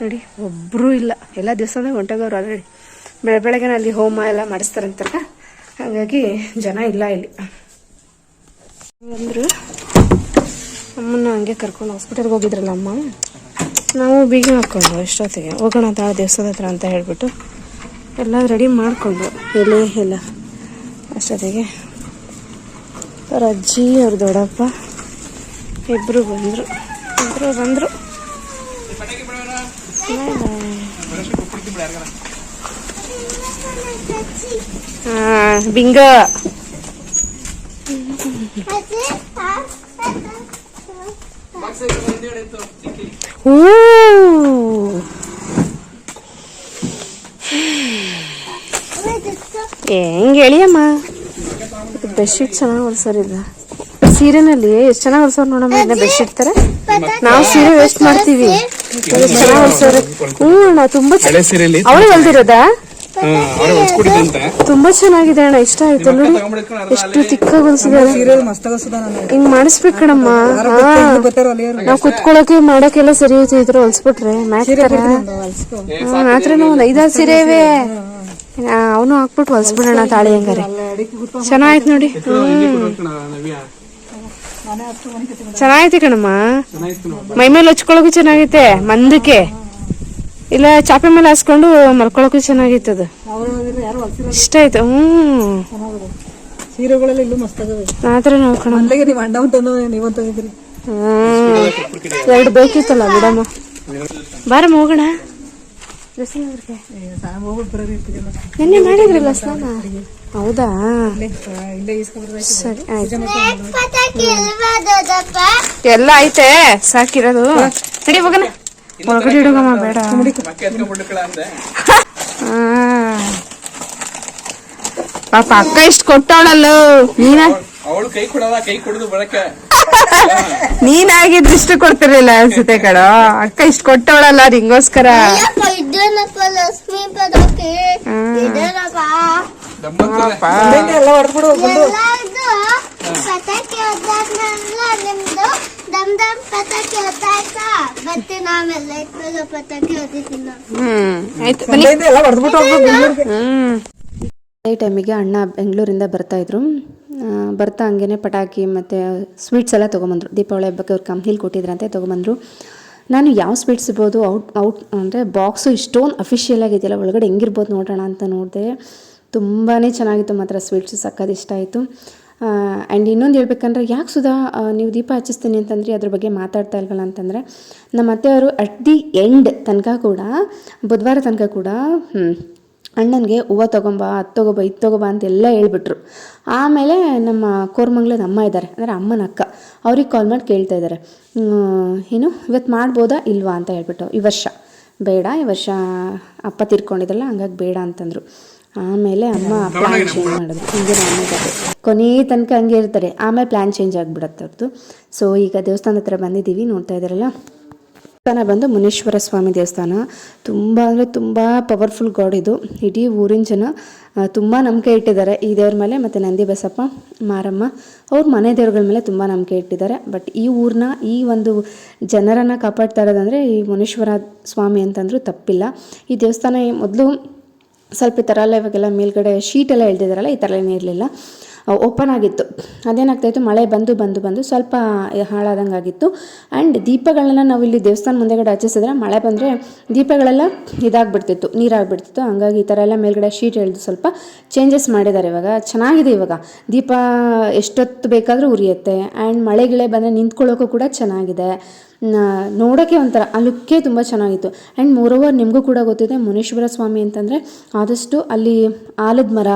ನೋಡಿ ಒಬ್ಬರೂ ಇಲ್ಲ. ಎಲ್ಲ ದೇವಸ್ಥಾನದಾಗ ಹೊಂಟೋಗವ್ರು ಆಲ್ರೆಡಿ ಬೆಳೆ ಬೆಳಗ್ಗೆ ಅಲ್ಲಿ ಹೋಮ ಎಲ್ಲ ಮಾಡಿಸ್ತಾರಂತಲ್ಲ. ಹಾಗಾಗಿ ಜನ ಇಲ್ಲ ಇಲ್ಲಿ. ಅಂದರು ಅಮ್ಮನ ಹಂಗೆ ಕರ್ಕೊಂಡು ಹಾಸ್ಪಿಟಲ್ಗೆ ಹೋಗಿದ್ರಲ್ಲ ಅಮ್ಮ? ನಾವು ಬೀಗ ಹಾಕ್ಕೊಂಡು ಎಷ್ಟೊತ್ತಿಗೆ ಹೋಗೋಣ ಅಂತ ದೇವಸ್ಥಾನ ಹತ್ರ ಅಂತ ಹೇಳ್ಬಿಟ್ಟು ಎಲ್ಲ ರೆಡಿ ಮಾಡಿಕೊಂಡು ಎಲೆ ಎಲ್ಲ ಅಷ್ಟೊತ್ತಿಗೆ ಅವ್ರ ಅಜ್ಜಿ ಅವ್ರ ದೊಡ್ಡಪ್ಪ. ಇಬ್ಬರು ಬಂದರು. ಇಬ್ಬರು ಬಂದರು. ಹಾಂ, ಬಿಂಗ. ಅದೇ ಆ ಓ ಹೆಂಗೆ ಹೇಳಿಯಮ್ಮ. ಬೆಡ್ಶೀಟ್ ಚೆನ್ನಾಗಿ ಹೊಲ್ಸೋರಿಲ್ಲ ಸೀರೆನಲ್ಲಿ ಎಷ್ಟು ಚೆನ್ನಾಗಿ ಹೊಲ್ಸೋರ್ ನೋಡಮ್ಮ ಇದನ್ನ ಬೆಡ್ಶೀಟ್ ತರ? ನಾವು ಸೀರೆ ವೇಸ್ಟ್ ಮಾಡ್ತೀವಿ. ಚೆನ್ನಾಗಿ ಹೊಲ್ಸೋರು. ಹ್ಞೂ ಅಣ್ಣ ತುಂಬಾ ಅವಳು ಹೊಲ್ದಿರೋದಾ? ತುಂಬಾ ಚೆನ್ನಾಗಿದೆ ಅಣ್ಣ ಇಷ್ಟ ಆಯ್ತು. ನೋಡಿ ಎಷ್ಟು ತಿಕ್ಕಾಗಿ ಹೊಲ್ಸಿದ್ದಾರೆ ಸೀರಿಯಲ್ ಮಸ್ತ್ ನಾನು ಹಿಂಗ್ ಮಾಡಿಸ್ಬೇಕಣ್ಣಮ್ಮ ನಾವು ಕುತ್ಕೊಳಕ್ಕೆ ಮಾಡಕ್ಕೆಲ್ಲ ಸರಿ ಹೋಯ್ತು ಇದ್ರ ಹೊಲ್ಸ್ಬಿಟ್ರೆ. ಮ್ಯಾಚ್ ಮಾತ್ರ ಮಾತ್ರನೂ ಒಂದ್ ಐದಾರು ಸೀರೆ ಇವೆ ಅವನು ಹಾಕ್ಬಿಟ್ಟು ಹೊಲ್ಸ್ಬಿಡೋಣ ತಾಳಿ ಹಂಗಾರೆ. ಚೆನ್ನಾಯ್ತು ನೋಡಿ. ಚೆನ್ನಾಗೈತೆ ಕಣಮ್ಮ. ಮೈ ಮೇಲೆ ಚೆನ್ನಾಗೈತೆ, ಮಂದಕ್ಕೆ. ಇಲ್ಲ, ಚಾಪೆ ಮೇಲೆ ಹಾಸ್ಕೊಂಡು ಮಲ್ಕೊಳಕು ಚೆನ್ನಾಗಿತ್ತು ಇಷ್ಟ ಆಯ್ತು ಹ್ಮ್. ಎರಡು ಬೇಕಿತ್ತಲ್ಲ ಬಿಡಮ್ಮ. ಬಾರಮ್ಮ, ಹೋಗೋಣ. ನಿನ್ನೆ ಮಾಡಿದ್ರಲ್ಲ ಸ್ನಾನ? ಹೌದಾ? ಸರಿ ಆಯ್ತು. ಎಲ್ಲ ಐತೆ ಸಾಕಿರೋದು. ನಡಿ ಹೋಗೋಣ. ಒಳಗಡೆ ಇಡೋಗಮ್ಮ ಬೇಡ. ಪಾಪ ಅಕ್ಕ ಇಷ್ಟು ಕೊಟ್ಟವಳಲ್ಲ ನೀನ? ಅವಳು ಕೈ ಕೊಡಲ್ಲ ಕೈ ಕೊಡುದು ನೀನಾಗಿದ್ರೆ ಇಷ್ಟು ಕೊಡ್ತಿರ್ಲಿಲ್ಲ ಅನ್ಸುತ್ತೆ ಕಣೋ. ಅಕ್ಕ ಇಷ್ಟು ಕೊಟ್ಟವಳಲ್ಲ ನಿಂಗೋಸ್ಕರ. ಇದೇನಪ್ಪ ಲಕ್ಷ್ಮೀ ಪಟಾಕಿ ಇದೇನಪ್ಪ ದಮ್ಮಂತಾರೆ ಎಲ್ಲ ಹೊಡೆದ್ಬಿಡು ಎಲ್ಲಾರ್ದು ಪಟಾಕಿ ಹೊದ್ದಾದ್ಮೇಲೆ ನಿಮ್ದು. ದಮ್ ದಮ್ ಪಟಾಕಿ ಹೊತ್ತಾಯ್ತಾ ಮತ್ತೆ ನಾವೆಲ್ಲ ಇಟ್ಕೊಳ್ಳೋ ಪಟಾಕಿ ಹೊದಿತೀನಿ ನಾನು ಹ್ಮ್ ಆಯ್ತು ಸಂಡೆಯಿಂದ ಎಲ್ಲ ಹೊಡೆದ್ಬಿಟ್ಟು ಹೋಗ್ಬೇಕು ಬೆಂಗ್ಳೂರಿಗೆ. ಹ್ಮ್. ಅದೇ ಟೈಮಿಗೆ ಅಣ್ಣ ಬೆಂಗಳೂರಿಂದ ಬರ್ತಾಯಿದ್ರು ಬರ್ತಾ ಹಂಗೇನೆ ಪಟಾಕಿ ಮತ್ತು ಸ್ವೀಟ್ಸ್ ಎಲ್ಲ ತೊಗೊಂಬಂದ್ರು. ದೀಪಾವಳಿ ಹಬ್ಬಕ್ಕೆ ಅವ್ರು ಕಂಪ್ನಿಲಿ ಕೊಟ್ಟಿದ್ರಂತೆ ತೊಗೊಂಬಂದ್ರು. ನಾನು ಯಾವ ಸ್ವೀಟ್ಸ್ ಇರ್ಬೋದು ಔಟ್ ಔಟ್ ಅಂದರೆ ಬಾಕ್ಸು ಇಷ್ಟೊಂದು ಅಫಿಷಿಯಲ್ ಆಗಿದೆಯಲ್ಲ, ಒಳಗಡೆ ಹೆಂಗಿರ್ಬೋದು ನೋಡೋಣ ಅಂತ ನೋಡಿದೆ. ತುಂಬಾ ಚೆನ್ನಾಗಿತ್ತು ಮಾತ್ರ ಸ್ವೀಟ್ಸು ಸಕ್ಕದ ಇಷ್ಟ ಆಯಿತು. ಆ್ಯಂಡ್ ಇನ್ನೊಂದು ಹೇಳ್ಬೇಕಂದ್ರೆ, ಯಾಕೆ ಸುಧಾ ನೀವು ದೀಪ ಹಚ್ಚಿಸ್ತೀನಿ ಅಂತಂದರೆ, ಅದ್ರ ಬಗ್ಗೆ ಮಾತಾಡ್ತಾ ಇಲ್ವಲ್ಲ ಅಂತಂದರೆ, ನಮ್ಮ ಅತ್ತೆಯವರು ಅಟ್ ದಿ ಎಂಡ್ ತನಕ ಕೂಡ, ಬುಧವಾರ ತನಕ ಕೂಡ ಅಣ್ಣನಿಗೆ ಹೂವು ತೊಗೊಂಬ ಅದು ತೊಗೊಬ ಇದು ತೊಗೊಬ ಅಂತೆಲ್ಲ ಹೇಳ್ಬಿಟ್ರು. ಆಮೇಲೆ ನಮ್ಮ ಕೋರ್ಮಂಗ್ಲದ ಅಮ್ಮ ಇದ್ದಾರೆ ಅಂದರೆ ಅಮ್ಮನ ಅಕ್ಕ. ಅವ್ರಿಗೆ ಕಾಲ್ ಮಾಡಿ ಕೇಳ್ತಾ ಇದ್ದಾರೆ ಏನು ಇವತ್ತು ಮಾಡ್ಬೋದಾ ಇಲ್ವಾ ಅಂತ ಹೇಳ್ಬಿಟ್ಟು. ಈ ವರ್ಷ. ಬೇಡ ಈ ವರ್ಷ ಅಪ್ಪ ತಿರ್ಕೊಂಡಿದ್ರಲ್ಲ ಹಂಗಾಗಿ ಬೇಡ ಅಂತಂದರು. ಆಮೇಲೆ ಅಮ್ಮ ಪ್ಲ್ಯಾನ್ ಚೇಂಜ್ ಮಾಡಿದ್ರು. ಹಿಂಗೆ ಆಮೇಲೆ ಕೊನೆ ತನಕ ಹಂಗೆ ಇರ್ತಾರೆ. ಆಮೇಲೆ ಪ್ಲ್ಯಾನ್ ಚೇಂಜ್ ಆಗಿಬಿಡತ್ತೆ ಅವ್ರದ್ದು ಸೊ ಈಗ ದೇವಸ್ಥಾನದ ಹತ್ರ ಬಂದಿದ್ದೀವಿ ನೋಡ್ತಾ ಇದ್ದಾರಲ್ಲ ದೇವಸ್ಥಾನ ಬಂದು ಮುನೀಶ್ವರ ಸ್ವಾಮಿ ದೇವಸ್ಥಾನ. ತುಂಬ ಅಂದರೆ ತುಂಬ ಪವರ್ಫುಲ್ ಗಾಡ್ ಇದು. ಇಡೀ ಊರಿನ ಜನ ತುಂಬ ನಂಬಿಕೆ ಇಟ್ಟಿದ್ದಾರೆ. ಈ ದೇವ್ರ ಮೇಲೆ ಮತ್ತು ನಂದಿ ಬಸಪ್ಪ, ಮಾರಮ್ಮ, ಅವ್ರ ಮನೆ ದೇವ್ರಗಳ ಮೇಲೆ ತುಂಬ ನಂಬಿಕೆ ಇಟ್ಟಿದ್ದಾರೆ. ಬಟ್ ಈ ಊರನ್ನ ಈ ಒಂದು ಜನರನ್ನು ಕಾಪಾಡ್ತಾ ಇರೋದಂದರೆ ಈ ಮುನೀಶ್ವರ ಸ್ವಾಮಿ ಅಂತಂದ್ರೂ ತಪ್ಪಿಲ್ಲ. ಈ ದೇವಸ್ಥಾನ ಮೊದಲು ಸ್ವಲ್ಪ ಈ ಥರ ಎಲ್ಲ ಇವಾಗೆಲ್ಲ ಮೇಲ್ಗಡೆ ಶೀಟ್ ಎಲ್ಲ ಎಳ್ದಿದಾರಲ್ಲ, ಈ ಥರ ಏನೂ ಇರಲಿಲ್ಲ. ಓಪನ್ ಆಗಿತ್ತು. ಅದೇನಾಗ್ತಾಯಿತ್ತು? ಮಳೆ ಬಂದು ಬಂದು ಬಂದು ಸ್ವಲ್ಪ ಹಾಳಾದಂಗೆ ಆಗಿತ್ತು ಆ್ಯಂಡ್ ದೀಪಗಳನ್ನ ನಾವು ಇಲ್ಲಿ ದೇವಸ್ಥಾನ ಮುಂದೆಗಡೆ ಹಚ್ಚಿಸಿದ್ರೆ ಮಳೆ ಬಂದರೆ ದೀಪಗಳೆಲ್ಲ ಇದಾಗ್ಬಿಡ್ತಿತ್ತು, ನೀರಾಗ್ಬಿಡ್ತಿತ್ತು. ಹಂಗಾಗಿ ಈ ಥರ ಎಲ್ಲ ಮೇಲ್ಗಡೆ ಶೀಟ್ ಎಳೆದು ಸ್ವಲ್ಪ ಚೇಂಜಸ್ ಮಾಡಿದ್ದಾರೆ ಇವಾಗ. ಚೆನ್ನಾಗಿದೆ ಇವಾಗ. ದೀಪ ಎಷ್ಟೊತ್ತು ಬೇಕಾದರೂ ಉರಿಯುತ್ತೆ. ಆ್ಯಂಡ್ ಮಳೆಗಿಳೆ ಬಂದರೆ ನಿಂತ್ಕೊಳ್ಳೋಕ್ಕೂ ಕೂಡ ಚೆನ್ನಾಗಿದೆ. ನೋಡೋಕ್ಕೆ ಒಂಥರ ಆ ಲುಕ್ಕೇ ತುಂಬ ಚೆನ್ನಾಗಿತ್ತು. ಆ್ಯಂಡ್ ಓವರ್ ನಿಮಗೂ ಕೂಡ ಗೊತ್ತಿದೆ, ಮುನೇಶ್ವರ ಸ್ವಾಮಿ ಅಂತಂದರೆ ಆದಷ್ಟು ಅಲ್ಲಿ ಆಲದ ಮರ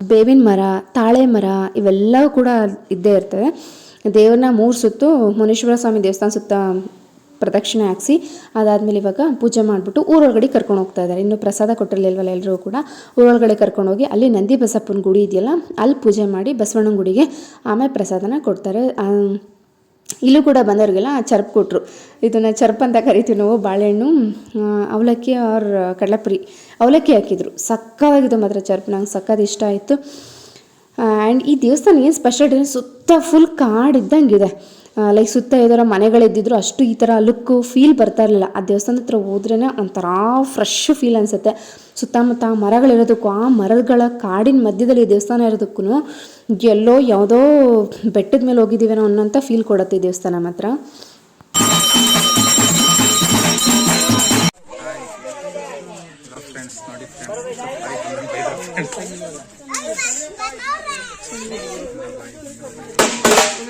ಬೇವಿನ ಮರ, ತಾಳೆ ಮರ ಇವೆಲ್ಲವೂ ಕೂಡ ಇದ್ದೇ ಇರ್ತವೆ. ದೇವ್ರನ್ನ ಮೂರು ಸುತ್ತು ಮುನೀಶ್ವರ ಸ್ವಾಮಿ ದೇವಸ್ಥಾನ ಸುತ್ತ ಪ್ರದಕ್ಷಿಣೆ ಹಾಕ್ಸಿ, ಅದಾದಮೇಲೆ ಇವಾಗ ಪೂಜೆ ಮಾಡಿಬಿಟ್ಟು ಊರೊಳಗಡೆ ಕರ್ಕೊಂಡು ಹೋಗ್ತಾ ಇದ್ದಾರೆ. ಇನ್ನು ಪ್ರಸಾದ ಕೊಟ್ಟಿರಲಿಲ್ವಲ್ಲ ಎಲ್ಲರೂ ಕೂಡ? ಊರೊಳಗಡೆ ಕರ್ಕೊಂಡೋಗಿ ಅಲ್ಲಿ ನಂದಿ ಬಸಪ್ಪನ ಗುಡಿ ಇದೆಯಲ್ಲ, ಅಲ್ಲಿ ಪೂಜೆ ಮಾಡಿ ಬಸವಣ್ಣನ ಗುಡಿಗೆ ಆಮೇಲೆ ಪ್ರಸಾದನ ಕೊಡ್ತಾರೆ. ಇಲ್ಲೂ ಕೂಡ ಬಂದವ್ರಿಗೆಲ್ಲ ಚರ್ಪ್ ಕೊಟ್ಟರು ಇದನ್ನು ಚರ್ಪ್ ಅಂತ ಕರಿತೀವಿ ನಾವು, ಬಾಳೆಹಣ್ಣು ಅವಲಕ್ಕಿ ಅವ್ರ ಕಡಲೆಪುರಿ. ಅವಲಕ್ಕಿ ಹಾಕಿದ್ರು. ಸಕ್ಕತ್ತಾಗಿತ್ತು ಮಾತ್ರ ಚರ್ಪ್, ನಂಗೆ ಸಕ್ಕದ ಇಷ್ಟ ಆಯಿತು. ಆ್ಯಂಡ್ ಈ ದೇವಸ್ಥಾನ ಏನು ಸ್ಪೆಷಲ್ ಸುತ್ತ ಫುಲ್ ಕಾಡು ಇದ್ದಂಗಿದೆ. ಲೈಕ್ ಸುತ್ತ ಯಾವ್ದಾರ ಮನೆಗಳಿದ್ದಿದ್ರು ಅಷ್ಟು ಈ ಥರ ಲುಕ್ಕು ಫೀಲ್ ಬರ್ತಾ ಇರಲಿಲ್ಲ. ಆ ದೇವಸ್ಥಾನದ ಹತ್ರ ಹೋದ್ರೇ ಒಂಥರ ಫ್ರೆಶ್ ಫೀಲ್ ಅನಿಸುತ್ತೆ. ಸುತ್ತಮುತ್ತ ಮರಗಳಿರೋದಕ್ಕೂ, ಆ ಮರಗಳ ಕಾಡಿನ ಮಧ್ಯದಲ್ಲಿ ದೇವಸ್ಥಾನ ಇರೋದಕ್ಕೂ ಎಲ್ಲೋ ಯಾವುದೋ ಬೆಟ್ಟದ ಮೇಲೆ ಹೋಗಿದ್ದೀವೇನೋ ಅನ್ನೋಂಥ ಫೀಲ್ ಕೊಡುತ್ತೆ ಈ ದೇವಸ್ಥಾನ ಮಾತ್ರ.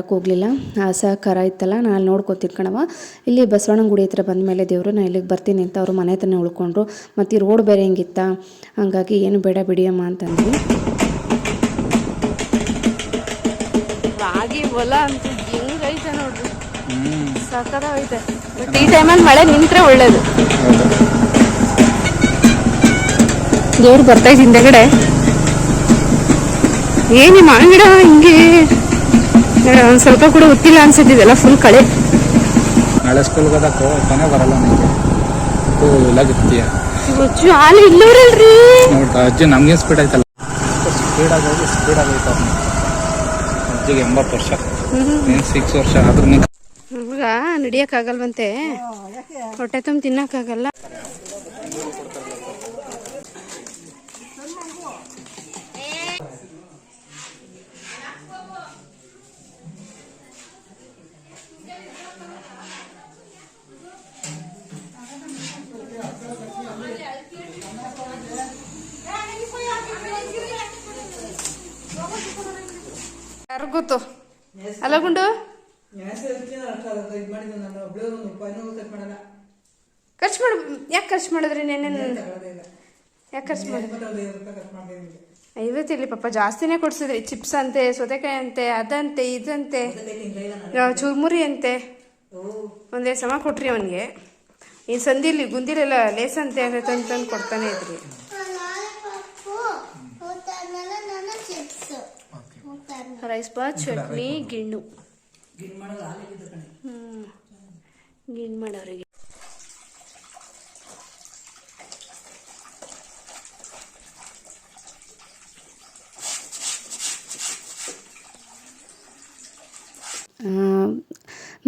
ಬರೋಕ್ಕೆ ಹೋಗಲಿಲ್ಲ. ಅಸಹಕಾರ ಇತ್ತಲ್ಲ ನಾನು ಅಲ್ಲಿ ನೋಡ್ಕೊತಿದ್ ಕಣವ ಇಲ್ಲಿ ಬಸವಣ್ಣನ ಗುಡಿ ಹತ್ರ ಬಂದ ಮೇಲೆ ದೇವರು ನಾನು ಇಲ್ಲಿಗೆ ಬರ್ತೀನಿ ಅಂತ ಅವರು ಮನೆ ಹತ್ರನೇ ಉಳ್ಕೊಂಡ್ರು. ಮತ್ತು ಈ ರೋಡ್ ಬೇರೆ ಹೆಂಗಿತ್ತ? ಹಾಗಾಗಿ ಏನು ಬೇಡ ಬಿಡಿಯಮ್ಮ ಅಂತಂದ್ವಿ. ರಾಗಿ ಹೊಲ ಅಂತ ಹೆಂಗೈತೆ ನೋಡ್ರಿ. ಸಕ್ಕದಾಗೈತೆ ಬಟ್ ಈ ಟೈಮಲ್ಲಿ ಮಳೆ ನಿಂತ್ರೆ ಒಳ್ಳೇದು. ದೇವ್ರು ಬರ್ತೈತೆ ಹಿಂದೆಗಡೆ. ಏನಿಮ್ಮ ಈ ಮಾವಿನ ಗಿಡ ಹಿಂಗೆ. ಒಂದು ಸ್ವಲ್ಪ ಕೂಡ ಗೊತ್ತಿಲ್ಲ ಅನ್ಸುತ್ತಿದೆಲ್ಲ ಫುಲ್ ಕಳೆ. ನಾಳೆ ಸ್ಕೂಲ್ಗೆ ಹೋದಕ್ಕೆ ಕೊನೆ ಬರಲ್ಲ ನನಗೆ ಇಲ್ಲ ಗೊತ್ತೀಯ ಅಜ್ಜು ಹಾಲು ಇಲ್ಲವ್ರಲ್ರಿ ಅಜ್ಜಿ ನಮ್ಗೆ ಸ್ಪೀಡ್ ಆಯ್ತಲ್ಲ? ಸ್ಪೀಡ್ ಆಗೋದು ಸ್ಪೀಡ್ ಅವ್ನು ಅಜ್ಜಿಗೆ ಎಂಬತ್ತು ವರ್ಷ. ನೀನು ಸಿಕ್ಸ್ ವರ್ಷ ಆದ್ರೂ ನೀನು ಆಗಲ್ವಂತೆ ನಡಿಯಕ್ಕಾಗಲ್ವಂತೆ. ಹೊಟ್ಟೆ ತುಂಬ ತಿನ್ನಕ್ಕಾಗಲ್ಲ. ಯಾರು ಗೊತ್ತು? ಅಲ್ಲ ಗುಂಡು? ಖರ್ಚು ಮಾಡ ಯಾಕೆ ಖರ್ಚು ಮಾಡಿದ್ರಿ ನೆನ್ನೆ ಯಾಕೆ ಖರ್ಚು ಮಾಡಿದ್ರಿ? ಐವತ್ತಿರ್ಲಿ ಪಾಪ ಜಾಸ್ತಿನೇ ಕೊಡ್ಸಿದ್ರಿ. ಚಿಪ್ಸ್ ಅಂತೆ ಸೌತೆಕಾಯಿ ಅಂತೆ ಅದಂತೆ ಇದಂತೆ ಚುರ್ಮುರಿ ಅಂತೆ. ಒಂದೇ ಸಮ ಕೊಟ್ರಿ ಅವನಿಗೆ. ಈ ಸಂದಿಲಿ ಗುಂದಿಲೆಲ್ಲ ಲೇಸ್ ಅಂತೆ ಅಂತ ತಂದು ತಂದು ಕೊಡ್ತಾನೆ ಇದ್ರಿ ಲಾಲಿಪಾಪು ಊಟಾದ್ಮೇಲೆ ನಾನು ಚಿಪ್ಸ್ ಊಟಾದ್ಮೇಲೆ ರೈಸ್ ಬಾತ್ ಚಟ್ನಿ ಗಿಣ್ಣು ಗಿಣ್ಣು ಮಾಡೋರಿಗೆ.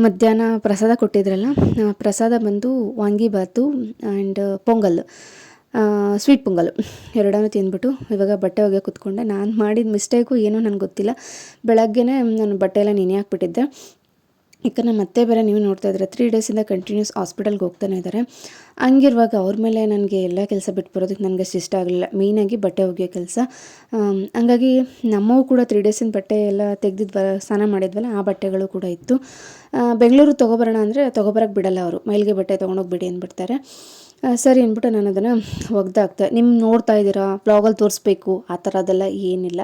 ಮಧ್ಯಾಹ್ನ ಪ್ರಸಾದ ಕೊಟ್ಟಿದ್ರಲ್ಲ ಪ್ರಸಾದ ಬಂದು ವಾಂಗಿಬಾತು ಆ್ಯಂಡ್ ಪೊಂಗಲ್. ಸ್ವೀಟ್ ಪೊಂಗಲ್ ಎರಡನ್ನೂ ತಿಂದ್ಬಿಟ್ಟು ಇವಾಗ ಬಟ್ಟೆ ಒಗೆ ಕೂತ್ಕೊಂಡೆ. ನಾನು ಮಾಡಿದ ಮಿಸ್ಟೇಕು ಏನೋ ನನಗೆ ಗೊತ್ತಿಲ್ಲ. ಬೆಳಗ್ಗೆನೇ ನಾನು ಬಟ್ಟೆ ಎಲ್ಲ ನೆನೆ ಹಾಕ್ಬಿಟ್ಟಿದ್ದೆ. ನಮ್ಮ ಮತ್ತೆ ಬೇರೆ ನೀವು ನೋಡ್ತಾ ಇದ್ರೆ ತ್ರೀ ಡೇಸಿಂದ ಕಂಟಿನ್ಯೂಸ್ ಹಾಸ್ಪಿಟಲ್ಗೆ ಹೋಗ್ತಾನೆ ಇದ್ದಾರೆ ಹಂಗಿರುವಾಗ ಅವ್ರ ಮೇಲೆ ನನಗೆ ಎಲ್ಲ ಕೆಲಸ ಬಿಟ್ಟು ಬರೋದಕ್ಕೆ ನನಗೆ ಅಷ್ಟು ಇಷ್ಟ ಆಗಲಿಲ್ಲ. ಮೇಯ್ನಾಗಿ ಬಟ್ಟೆ ಒಗೆಯೋ ಕೆಲಸ. ಹಂಗಾಗಿ ನಮ್ಮವು ಕೂಡ ತ್ರೀ ಡೇಸಿನ ಬಟ್ಟೆ ಎಲ್ಲ ತೆಗೆದಿದ್ವ, ಸ್ನಾನ ಮಾಡಿದ್ವಲ್ಲ, ಆ ಬಟ್ಟೆಗಳು ಕೂಡ ಇತ್ತು. ಬೆಂಗಳೂರು ತೊಗೊಬರೋಣ ಅಂದರೆ ತೊಗೊಬರಕ್ಕೆ ಬಿಡಲ್ಲ ಅವರು. ಮೈಲಿಗೆ ಬಟ್ಟೆ ತೊಗೊಂಡೋಗ್ಬಿಡಿ ಅಂದ್ಬಿಡ್ತಾರೆ. ಸರಿ ಅಂದ್ಬಿಟ್ಟು ನಾನು ಅದನ್ನು ಒಗ್ದಾಕ್ತೆ ನಿಮ್ಮ ನೋಡ್ತಾ ಇದ್ದೀರಾ? ಬ್ಲಾಗಲ್ಲಿ ತೋರಿಸ್ಬೇಕು. ಆ ಥರದ್ದೆಲ್ಲ ಏನಿಲ್ಲ.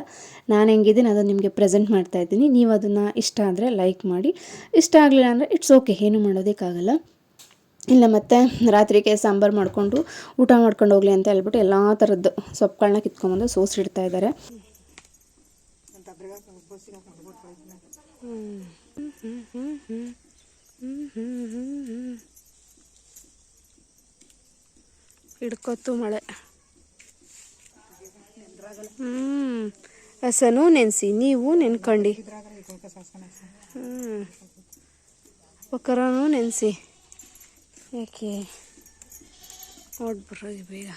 ನಾನು ಹೆಂಗಿದ್ದೀನಿ ಅದನ್ನು ನಿಮಗೆ ಪ್ರೆಸೆಂಟ್ ಮಾಡ್ತಾ ಇದ್ದೀನಿ. ನೀವು ಅದನ್ನು ಇಷ್ಟ ಆದರೆ ಲೈಕ್ ಮಾಡಿ. ಇಷ್ಟ ಆಗಲಿಲ್ಲ ಅಂದರೆ ಇಟ್ಸ್ ಓಕೆ ಏನು ಮಾಡೋದಕ್ಕಾಗಲ್ಲ. ಇಲ್ಲ ಮತ್ತೆ ರಾತ್ರಿಗೆ ಸಾಂಬಾರು ಮಾಡಿಕೊಂಡು ಊಟ ಮಾಡ್ಕೊಂಡು ಹೋಗ್ಲಿ ಅಂತ ಹೇಳ್ಬಿಟ್ಟು ಎಲ್ಲ ಥರದ್ದು ಸೊಪ್ಪುಗಳನ್ನ ಕಿತ್ಕೊಂಬಂದು ಸೋಸಿಡ್ತಾ ಇದ್ದಾರೆ. ಹಿಡ್ಕೊತು ಮಳೆ. ಹ್ಮ್, ಹಸನು ನೆನೆಸಿ, ನೀವು ನೆನ್ಕಂಡು. ಹ್ಮ್ ಒಕ್ಕರನು ನೆನೆಸಿ. ಯಾಕೆ? ನೋಡ್ಬಿಡ್ರಿ ಬೇಗ.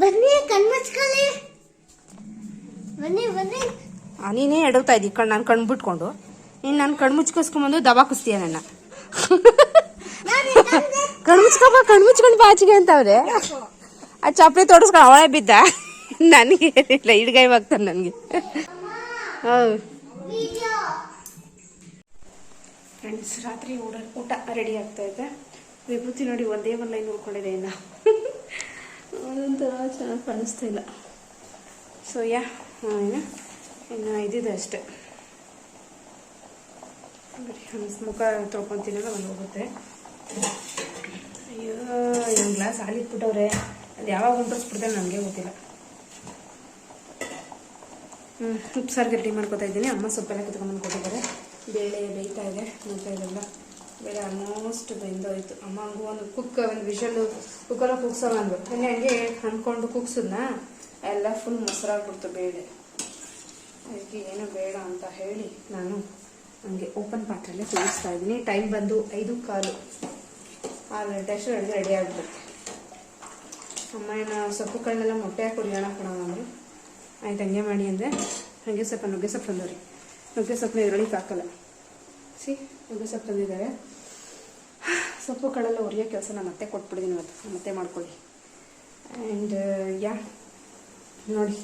ಬನ್ನಿ, ಕಣ್ಮುಚ್ಕೊಳ್ಳಿ. ನೀನೇ ಎಡವ್ತಾ ಇದ್ದಿ. ಕಣ್ಣು ನಾನು ಕಣ್ಣು ಬಿಟ್ಕೊಂಡು. ನೀನು ನಾನು ಕಣ್ಣು ಮುಚ್ಕೊಸ್ಕೊಂಬಂದು ದಬಾ ಕುಸ್ತೀಯ ನನ್ನ? ಕಣ್ಣು ಮುಚ್ಕೊಬ ಕಣ್ಣು ಮುಚ್ಕೊಂಡು ಬಾಚಿಗೆ ಅಂತವ್ರೆ. ಆ ಚಪ್ಪಲಿ ತೋಡಿಸ್ಕೊಂಡು ಅವಳೇ ಬಿದ್ದ. ನನಗೆ ಏನಿಲ್ಲ ಹಿಡ್ಗೈ ಆಗ್ತಾನೆ ನನಗೆ. ಹೌದು. ಫ್ರೆಂಡ್ಸ್ ರಾತ್ರಿ ಊಟ ಊಟ ರೆಡಿ ಆಗ್ತಾ ಇದೆ. ವಿಭೂತಿ ನೋಡಿ ಒಂದೇ ಒಂದು ಲೈನ್ ಉಳ್ಕೊಂಡಿದೆ ಇನ್ನು. ಅದೊಂಥರ ಚೆನ್ನಾಗಿ ಕಾಣಿಸ್ತಾ ಇಲ್ಲ. ಸೊ ಯಾ ಏನು ಇನ್ನು ಇದಿದೆ ಅಷ್ಟೆ. ಮುಖ ತೊಳ್ಕೊತೀನಲ್ಲ ಒಂದು ಹೋಗುತ್ತೆ. ಅಯ್ಯೋ ಒಂದು ಗ್ಲಾಸ್ ಆಗಿಟ್ಬಿಟ್ಟವ್ರೆ ಅದು ಯಾವಾಗ ಉಂಟರಿಸ್ಬಿಡ್ತಾರೆ ನನಗೆ ಗೊತ್ತಿಲ್ಲ. ಹ್ಞೂ ಉಪ್ಪು ಗಟ್ಟಿ ರೆಡಿ ಮಾಡ್ಕೊತಾ ಇದ್ದೀನಿ. ಅಮ್ಮ ಸೊಪ್ಪೆಲ್ಲ ಕಿತ್ಕೊಂಡ್ಬಂದು ಕೊಟ್ಟಿದ್ದಾರೆ. ಬೇಳೆ ಬೇಯ್ತಾ ಇದೆ ನೋಡ್ತಾ ಇದೆಲ್ಲ ಬೇಳೆ ಆಲ್ಮೋಸ್ಟ್ ಬೆಂದೋಯ್ತು. ಅಮ್ಮ ಒಂದು ಕುಕ್ ಒಂದು ವಿಷಲು ಕುಕ್ಕರ ಕುಗ್ಸೋಣ ಅಂದ್ರು ಹಂಗೆ ಹಂಗೆ ಅಂದ್ಕೊಂಡು ಕುಗ್ಸಿದ್ನ. ಎಲ್ಲ ಫುಲ್ ಮೊಸರಾಗ್ಬಿಡ್ತು ಬೇಳೆ. ಅದಕ್ಕೆ ಏನು ಬೇಡ ಅಂತ ಹೇಳಿ ನಾನು ಹಂಗೆ ಓಪನ್ ಪಾತ್ರೆಯಲ್ಲೇ ಕುಗಿಸ್ತಾ ಇದ್ದೀನಿ. ಟೈಮ್ ಬಂದು ಐದು ಕಾಲು. ಆರು ಗಂಟೆ ಅಷ್ಟು ಅಡುಗೆ ರೆಡಿ ಆಗಿಬಿಡುತ್ತೆ. ಅಮ್ಮ ಏನು ಸೊಪ್ಪು ಕಾಳನ್ನೆಲ್ಲ ಮೊಟ್ಟೆ ಹಾಕಿ ಕುಡಿಯೋಣ ಕೊಡೋಣ ಅಂದರು ಆಯ್ತು, ಹಂಗೆ ಮಾಡಿ ಅಂದರೆ ಹಾಗೆ ಸ್ವಲ್ಪ ನುಗ್ಗೆ ಸೊಪ್ಪು ತಂದವ್ರಿ ನುಗ್ಗೆ ಸೊಪ್ಪನ್ನ ಈರುಳ್ಳಿಗೆ ಹಾಕಲ್ಲ. ಸಿ ಸೊಪ್ಪು ತಂದಿದ್ದಾರೆ. ಸೊಪ್ಪು ಕಡಲ್ಲ ಉರಿಯೋ ಕೆಲಸ ನಾನು ಮತ್ತೆ ಕೊಟ್ಬಿಡಿದ್ದೀನಿ ಇವತ್ತು. ಮತ್ತೆ ಮಾಡ್ಕೊಳ್ಳಿ. ಆ್ಯಂಡ್ ಯಾ, ನೋಡಿ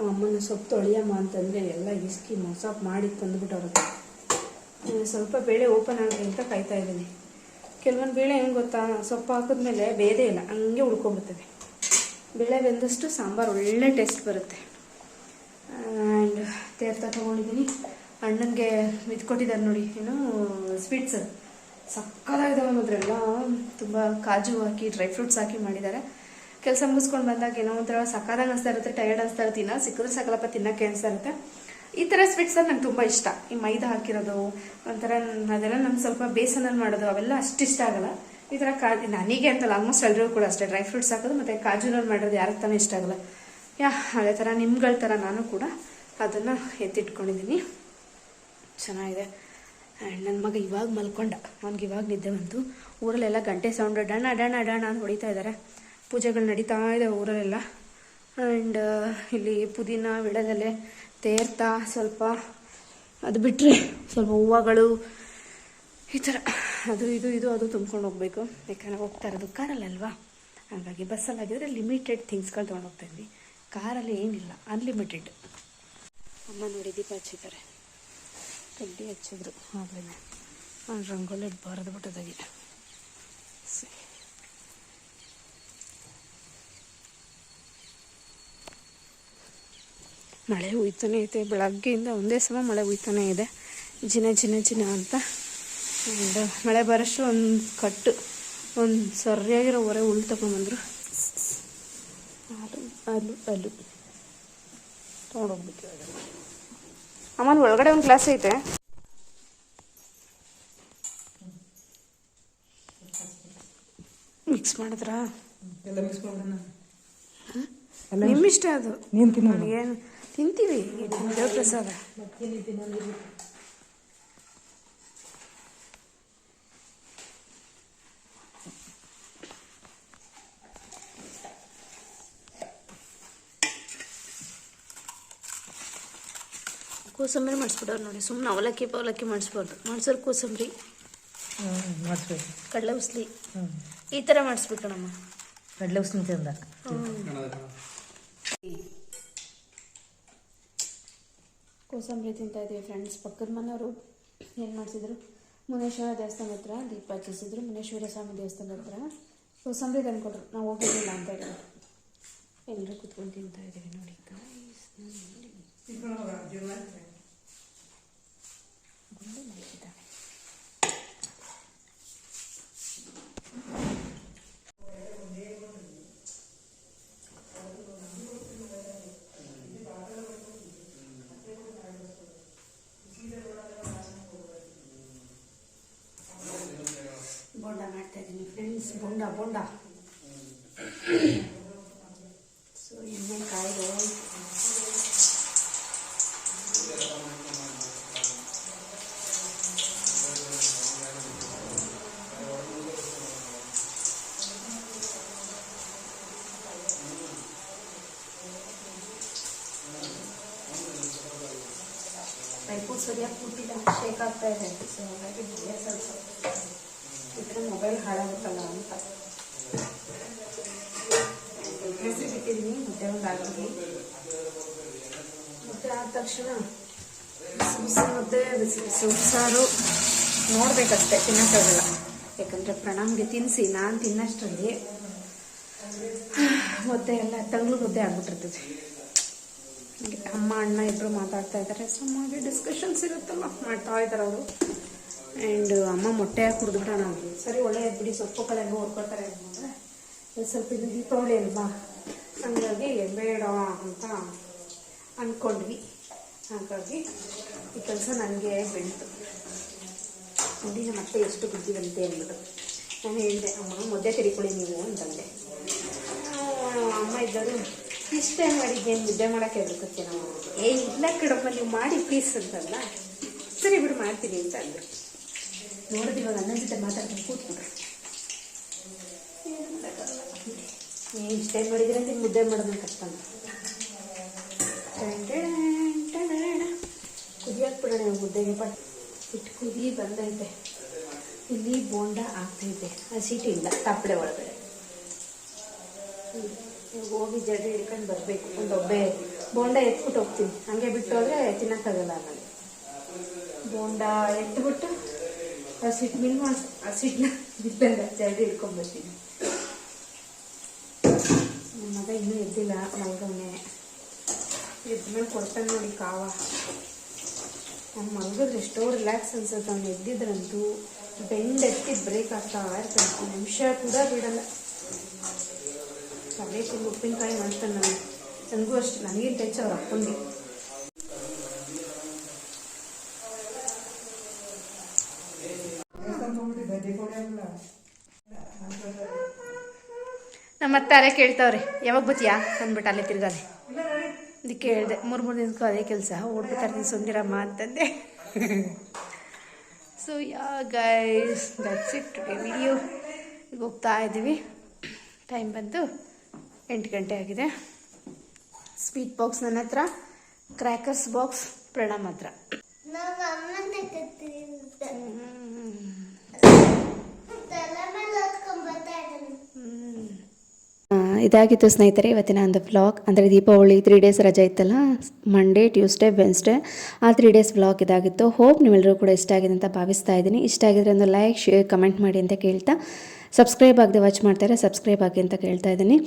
ಅಮ್ಮನ ಸೊಪ್ಪು ತೊಳಿಯಮ್ಮ ಅಂತಂದರೆ ಎಲ್ಲ ಇಸ್ಕಿ ಮೊಸಾಪ್ ಮಾಡಿ ತಂದುಬಿಟ್ಟವ್ರಿಗೆ ಸ್ವಲ್ಪ ಬೇಳೆ ಓಪನ್ ಆಗಲಿ ಅಂತ ಕಾಯ್ತಾ ಇದ್ದೀನಿ. ಕೆಲವೊಂದು ಬೇಳೆ ಹೆಂಗೆ ಗೊತ್ತಾ? ಸೊಪ್ಪು ಹಾಕಿದ್ಮೇಲೆ ಬೇದೇ ಇಲ್ಲ, ಹಂಗೆ ಉಳ್ಕೊಬಿಡ್ತವೆ ಬೇಳೆ ಬೆಂದಷ್ಟು ಸಾಂಬಾರು, ಒಳ್ಳೆ ಟೇಸ್ಟ್ ಬರುತ್ತೆ. ಆ್ಯಂಡ್ ತೇರ್ತ ತೊಗೊಂಡಿದ್ದೀನಿ. ಅಣ್ಣನಿಗೆ ಇದು ಕೊಟ್ಟಿದ್ದಾರೆ ನೋಡಿ, ಏನು ಸ್ವೀಟ್ಸ್ ಸಕ್ಕದಾಗಿದ್ದಾವೆ ಮಾತ್ರೆಲ್ಲ ತುಂಬ ಕಾಜು ಹಾಕಿ ಡ್ರೈ ಫ್ರೂಟ್ಸ್ ಹಾಕಿ ಮಾಡಿದ್ದಾರೆ. ಕೆಲಸ ಮುಗಿಸ್ಕೊಂಡು ಬಂದಾಗ ಏನೋ ಒಂಥರ ಸಕ್ಕದಾಗ ಅನಿಸ್ತಾ ಇರುತ್ತೆ ಟಯರ್ಡ್ ಅನಿಸ್ತಾ ಇರುತ್ತೆ. ಇನ್ನ ಸಿಕ್ಕಿದ್ರೆ ಸಕಲಪ್ಪ ತಿನ್ನಕ್ಕೆ ಅನಿಸ್ತಾ ಇರುತ್ತೆ. ಈ ಥರ ಸ್ವೀಟ್ಸ್ ನಂಗೆ ತುಂಬ ಇಷ್ಟ. ಈ ಮೈದಾ ಹಾಕಿರೋದು, ಒಂಥರ ಅದೆಲ್ಲ ನಮ್ಗೆ ಸ್ವಲ್ಪ ಬೇಸನಲ್ಲಿ ಮಾಡೋದು, ಅವೆಲ್ಲ ಅಷ್ಟು ಇಷ್ಟ ಆಗಲ್ಲ. ಈ ಥರ ಕಾ, ನನಗೆ ಅಂತಲ್ಲ ಆಲ್ಮೋಸ್ಟ್ ಎಲ್ಲರಿಗೂ ಕೂಡ ಅಷ್ಟೇ. ಡ್ರೈ ಫ್ರೂಟ್ಸ್ ಹಾಕೋದು ಮತ್ತು ಕಾಜುನಲ್ಲಿ ಮಾಡೋದು ಯಾರಿಗೆ ತಾನೇ ಇಷ್ಟ ಆಗಲ್ಲ. ಯಾ, ಅದೇ ಥರ ನಿಮ್ಗಳ ಥರ ನಾನು ಕೂಡ ಅದನ್ನು ಎತ್ತಿಟ್ಕೊಂಡಿದ್ದೀನಿ. ಚೆನ್ನಾಗಿದೆ. ಆ್ಯಂಡ್ ನನ್ನ ಮಗ ಇವಾಗ ಮಲ್ಕೊಂಡ. ಅವ್ನಿಗೆ ಇವಾಗ ನಿದ್ದೆ ಬಂತು. ಊರಲ್ಲೆಲ್ಲ ಗಂಟೆ ಸೌಂಡ್ ಡಣ ಡಣ ಡಣ ಅಂತ ಹೊಡಿತಾ ಇದ್ದಾರೆ ಪೂಜೆಗಳು ನಡೀತಾ ಇದೆ ಊರಲ್ಲೆಲ್ಲ. ಆ್ಯಂಡ್ ಇಲ್ಲಿ ಪುದೀನ ವಿಳೆದೆಲೆ ತೇರ್ತ ಸ್ವಲ್ಪ ಅದು ಬಿಟ್ಟರೆ ಸ್ವಲ್ಪ ಹೂವುಗಳು ಈ ಥರ. ಅದು ಇದು ಇದು ಅದು ತುಂಬ್ಕೊಂಡು ಹೋಗಬೇಕು. ಯಾಕಂದರೆ ಹೋಗ್ತಾ ಇರೋದು ಕಾರಲ್ಲಲ್ವಾ? ಹಾಗಾಗಿ ಬಸ್ಸಲ್ಲಾಗಿದ್ರೆ ಲಿಮಿಟೆಡ್ ಥಿಂಗ್ಸ್ಗಳು ತೊಗೊಂಡೋಗ್ತಾ ಇದ್ವಿ. ಕಾರಲ್ಲಿ ಏನಿಲ್ಲ ಅನ್ಲಿಮಿಟೆಡ್ ಅಮ್ಮ ನೋಡಿ ದೀಪ ಹಚ್ಚಿದ್ದಾರೆ ಕಡ್ಡಿ ಹಚ್ಚಿದ್ರು. ಆಮೇಲೆ ನಾನು ರಂಗೋಲಿ ಬರೆದು ಬಿಟ್ಟದಾಗಿ. ಮಳೆ ಹುಯ್ತಾನೆ ಐತೆ. ಬೆಳಗ್ಗೆಯಿಂದ ಒಂದೇ ಸಮ ಮಳೆ ಹುಯ್ತಾನೆ ಇದೆ. ಜಿನ ಜಿನ ಜಿನ ಅಂತ. ಮಳೆ ಬರೋಷ್ಟು ಒಂದು ಕಟ್ಟು, ಒಂದು ಸರಿಯಾಗಿರೋ ಹೊರೆ ಹುಲ್ ತಗೊಂಬಂದರು. ಅಲು ಅಲು ಅಲು ಅಮ್ಮನ ಒಳಗಡೆ ಒಂದು ಗ್ಲಾಸ್ ಐತೆ. ಮಿಕ್ಸ್ ಮಾಡಿದ್ರ? ಎಲ್ಲ ಮಿಕ್ಸ್ ಮಾಡೋಣ ನಿಮ್ಮ ಇಷ್ಟ ಅದು. ನೀನು ತಿನ್ನು. ಏನು ತಿಂತೀವಿ ಪ್ರಸಾದ. ಕೋಸಂಬರಿ ಮಾಡಿಸ್ಬಿಡೋರು ನೋಡಿ. ಸುಮ್ಮನೆ ಅವಲಕ್ಕಿ ಪವಲಕ್ಕಿ ಮಾಡಿಸ್ಬಾರ್ದು. ಮಾಡಿಸೋರು ಕೋಸಂಬರಿ. ಮಾಡಿಸ್ಬೇಕು. ಕಡಲೆ ಉಸ್ಲಿ. ಈ ಥರ ಮಾಡಿಸ್ಬೇಕಣಮ್ಮ ಕಡಲೆ ಉಸ್ಲಿ ತಿಂದ. ಕೋಸಂಬರಿ ತಿಂತಾ ಇದ್ದೀವಿ ಫ್ರೆಂಡ್ಸ್. ಪಕ್ಕದ ಮನೆಯವರು ಏನು ಮಾಡಿಸಿದ್ರು? ಮುನೇಶ್ವರ ದೇವಸ್ಥಾನ ಹತ್ರ ದೀಪ ಹಚ್ಚಿಸಿದ್ರು. ಮುನೇಶ್ವರ ಸ್ವಾಮಿ ದೇವಸ್ಥಾನ ಹತ್ರ. ಕೋಸಂಬರಿ ತಂದ್ಕೊಟ್ರು. ನಾವು ಹೋಗೋದಿಲ್ಲ ಅಂತ ಹೇಳಿ. ಎಲ್ಲರೂ ಕುತ್ಕೊಂಡು ತಿಂತಾ ಇದ್ದೀವಿ ನೋಡಿ guys. ಗುಂಡು ಮಲಗಿದ್ದಾನೆ. ಬೋಂಡ ಮಾಡ್ತಾ ಇದ್ದೀನಿ ಫ್ರೆಂಡ್ಸ್ ಬೋಂಡ ಬೋಂಡ ಸೊ ಎಣ್ಣೆ ಕಾಯ್ದು ರೈಪೂರ್ ಸರಿಯಾಗಿ ಕೂತಿಲ್ಲ ಶೇಕ್ ಆಗ್ತಾ ಇದೆ. ಸೊ ಹಾಗಾಗಿ ಭಯ ಸ್ವಲ್ಪ ಇದ್ರೆ ಮೊಬೈಲ್ ಹಾಳಾಗುತ್ತಲ್ಲ ಅಂತ. ಬಿಟ್ಟಿದ್ದೀನಿ ಮುದ್ದೆ ಒಂದು ಆಗೋಗಿ ಮತ್ತೆ ಆದ ತಕ್ಷಣ ಬಿಸಿ ಬಿಸಿ ಮುದ್ದೆ ಬಿಸಿ ಬಿಸಿ ಉಪ್ಸಾರು ನೋಡ್ಬೇಕಷ್ಟೇ, ತಿನ್ನಕ್ಕಾಗಲ್ಲ. ಯಾಕಂದರೆ ಪ್ರಣಾಮ್ಗೆ ತಿನ್ನಿಸಿ ನಾನು ತಿನ್ನಷ್ಟರಲ್ಲಿ ಮುದ್ದೆ ಎಲ್ಲ ತಂಗ್ಳು ಮುದ್ದೆ ಆಗ್ಬಿಟ್ಟಿರ್ತದೆ. ಅಮ್ಮ, ಅಣ್ಣ ಇಬ್ಬರು ಮಾತಾಡ್ತಾ ಇದ್ದಾರೆ. ಸುಮ್ಮಾಗಿ ಡಿಸ್ಕಷನ್ಸ್ ಇರುತ್ತಲ್ಲ, ಮಾಡ್ತಾ ಇದ್ದಾರೆ ಅವರು. ಆ್ಯಂಡ್ ಅಮ್ಮ ಮೊಟ್ಟೆ ಹಾಕಿ ಕುಡಿದ್ಬಿಡೋಣ ಅಂತ. ಸರಿ ಒಳ್ಳೆಯ ಬಿಡಿ ಸೊಪ್ಪು ಹೆಂಗೋ ಹೊರ್ಕೊಳ್ತಾರೆ ಅಂದರೆ ಸ್ವಲ್ಪ ಇದು ದೀಪಾವಳಿ ಅಲ್ವಾ? ಹಂಗಾಗಿ ಬೇಡ ಅಂತ ಅಂದ್ಕೊಂಡ್ವಿ ಹಾಗಾಗಿ ಈ ಕೆಲಸ ನನಗೆ ಬೆಳೀತು ನೋಡಿ ನಮ್ಮ ಅತ್ತೆ ಎಷ್ಟು ಬುದ್ಧಿವಂತೆ ಅಂದ್ಬಿಟ್ಟು. ನಾನು ಹೇಳಿದೆ, ಅಮ್ಮ ಮುದ್ದೆ ತೆರಿಕೊಳ್ಳಿ ನೀವು ಅಂತಂದೆ. ಅಮ್ಮ ಇದ್ದರು ಇಷ್ಟೇ ಮಾಡಿದ್ದೇನು ಮುದ್ದೆ ಮಾಡೋಕ್ಕೆ ನಾವು ಏ, ಇಲ್ಲ ಕಡಪ್ಪ ನೀವು ಮಾಡಿ ಪ್ಲೀಸ್ ಅಂತಲ್ಲ. ಸರಿ ಬಿಡು, ಮಾಡ್ತೀನಿ ಅಂತ ಅಂದರು. ನೋಡಿದ್ರೆ ಇವಾಗ ಅಣ್ಣನ ಜೊತೆ ಮಾತಾಡ್ಕೊಂಡು ಕೂತ್ಬಿಟ್ರು ಏ ಇಷ್ಟೇ ಮಾಡಿದ್ರೆ ನೀವು ಮುದ್ದೆ ಮಾಡೋದನ್ನ ಕಷ್ಟ ಅಂತ ಕುದಿಯಕ್ಕೆ ಬಿಡೋಣ ಮುದ್ದೆಗೆ ಬಟ್ ಇಟ್ಟು ಕುದಿ ಬಂದೈತೆ. ಇಲ್ಲಿ ಬೋಂಡ ಆಗ್ತೈತೆ. ಇಲ್ಲ ತಪ್ಪಡೆ ಒಳಗಡೆ. ಇವಾಗ ಹೋಗಿ ಜಡೆ ಹಿಡ್ಕೊಂಡು ಬರಬೇಕು. ಒಂದು ಒಬ್ಬೆ ಬೋಂಡ ಎತ್ಬಿಟ್ಟು ಹೋಗ್ತೀನಿ. ಹಂಗೆ ಬಿಟ್ಟು ಹೋದ್ರೆ ತಿನ್ನಕ್ಕಾಗಲ್ಲ ಆಮೇಲೆ ಬೋಂಡ ಎತ್ಬಿಟ್ಟು ಹಸಿಟ್ಟು ಮಿಲ್ ಮಾಸ್ ಹಸಿಟ್ಟನ್ನ ಬಿಟ್ಟಂಗ ಜಡಿ ನಮ್ಮ ಮಗ ಇನ್ನೂ ಎದ್ದಿಲ್ಲ, ಮಲ್ಗವನೆ. ಎದ್ಮೇಲೆ ಕೊಡ್ತಾನೆ ನೋಡಿ ಕಾವ. ನಮ್ಮ ಮಲಗಿದ್ರೆ ಎಷ್ಟೋ ರಿಲ್ಯಾಕ್ಸ್ ಅನ್ಸುತ್ತೆ. ಅವ್ನು ಎದ್ದಿದ್ರಂತೂ ಬೆಂಡ್ ಎತ್ತಿ ಬ್ರೇಕ್ ಆಗ್ತಾ ಇರ್ತಾನೆ ನಿಮಿಷ ಕೂಡ ಬಿಡಲ್ಲ. ತಲೆ ತುಂಬ ಉಪ್ಪಿನಕಾಯಿ ಮಾಡ್ತಾನೆ ನನಗೆ ನನಗೂ ಅಷ್ಟು ನನಗಿಂತ ಹೆಚ್ಚು ಅವ್ರ ಅಪ್ಪಂಗೆ. ನಮ್ಮ ಅತ್ತೆ ಕೇಳ್ತಾವ್ರಿ, ಯಾವಾಗ ಬತ್ತೀಯಾ ಅಂದ್ಬಿಟ್ಟು ಅಲ್ಲೇ ತಿರ್ಗಾದೆ. ಅದಕ್ಕೆ ಹೇಳ್ದೆ, ಮೂರು ಮೂರು ದಿನಕ್ಕೂ ಅದೇ ಕೆಲಸ ಓಡ್ಬಿಡ್ತಾರೆ ನೀನು ಸುಂದಿರಮ್ಮ ಅಂತಂದೆ. So ya guys that's it video ಹೋಗ್ತಾ ಇದ್ದೀವಿ. ಟೈಮ್ ಬಂತು. ಎಂಟು ಗಂಟೆ ಆಗಿದೆ. ಸ್ವೀಟ್ ಬಾಕ್ಸ್ ನನ್ನ ಹತ್ರ ಕ್ರ್ಯಾಕರ್ಸ್ ಬಾಕ್ಸ್ ಪ್ರಣಾಮ್ ಹತ್ರ. ಇದಾಗಿತ್ತು ಸ್ನೇಹಿತರೆ ಇವತ್ತಿನ ಒಂದು ವ್ಲಾಗ್ ಅಂದರೆ ದೀಪಾವಳಿ ತ್ರೀ ಡೇಸ್ ರಜೆ ಇತ್ತಲ್ಲ ಮಂಡೇ ಟ್ಯೂಸ್ಡೇ ವೆನ್ಸ್ಡೇ ಆ ತ್ರೀ ಡೇಸ್ ವ್ಲಾಗ್ ಇದಾಗಿತ್ತು. ಹೋಪ್ ನೀವೆಲ್ಲರೂ ಕೂಡ ಇಷ್ಟ ಆಗಿದೆ ಅಂತ ಭಾವಿಸ್ತಾ ಇದ್ದೀನಿ. ಇಷ್ಟ ಆಗಿದ್ರೆ ಒಂದು ಲೈಕ್ ಶೇರ್ ಕಮೆಂಟ್ ಮಾಡಿ ಅಂತ ಕೇಳ್ತಾ. ಸಬ್ಸ್ಕ್ರೈಬ್ ಆಗದೆ ವಾಚ್ ಮಾಡ್ತಾರೆ ಸಬ್ಸ್ಕ್ರೈಬ್ ಆಗಿ ಅಂತ ಕೇಳ್ತಾ ಇದ್ದೀನಿ.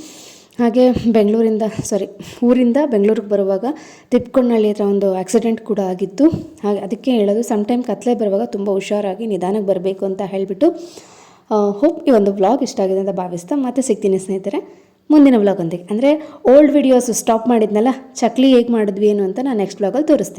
ಹಾಗೆ ಬೆಂಗಳೂರಿಂದ ಸಾರಿ ಊರಿಂದ ಬೆಂಗಳೂರಿಗೆ ಬರುವಾಗ ತಿಪ್ಕೊಂಡಳ್ಳಿ ಹತ್ರ ಒಂದು ಆಕ್ಸಿಡೆಂಟ್ ಕೂಡ ಆಗಿತ್ತು. ಹಾಗೆ ಅದಕ್ಕೆ ಹೇಳೋದು ಸಮ್ ಟೈಮ್ ಕತ್ಲೆ ಬರುವಾಗ ತುಂಬ ಹುಷಾರಾಗಿ ನಿಧಾನಕ್ಕೆ ಬರಬೇಕು ಅಂತ ಹೇಳಿಬಿಟ್ಟು ಹೋಪ್ ಈ ಒಂದು ವ್ಲಾಗ್ ಇಷ್ಟ ಆಗಿದೆ ಅಂತ ಭಾವಿಸ್ತಾ ಮತ್ತೆ ಸಿಗ್ತೀನಿ ಸ್ನೇಹಿತರೆ. ಮುಂದಿನ ವ್ಲಾಗ್ ಒಂದಿಗೆ. ಅಂದರೆ ಓಲ್ಡ್ ವಿಡಿಯೋಸ್ ಸ್ಟಾಪ್ ಮಾಡಿದ್ನಲ್ಲ, ಚಕ್ಲಿ ಹೇಗೆ ಮಾಡಿದ್ವಿ ಏನು ಅಂತ ನಾನು ನೆಕ್ಸ್ಟ್ ವ್ಲಾಗಲ್ಲಿ ತೋರಿಸ್ತೀನಿ.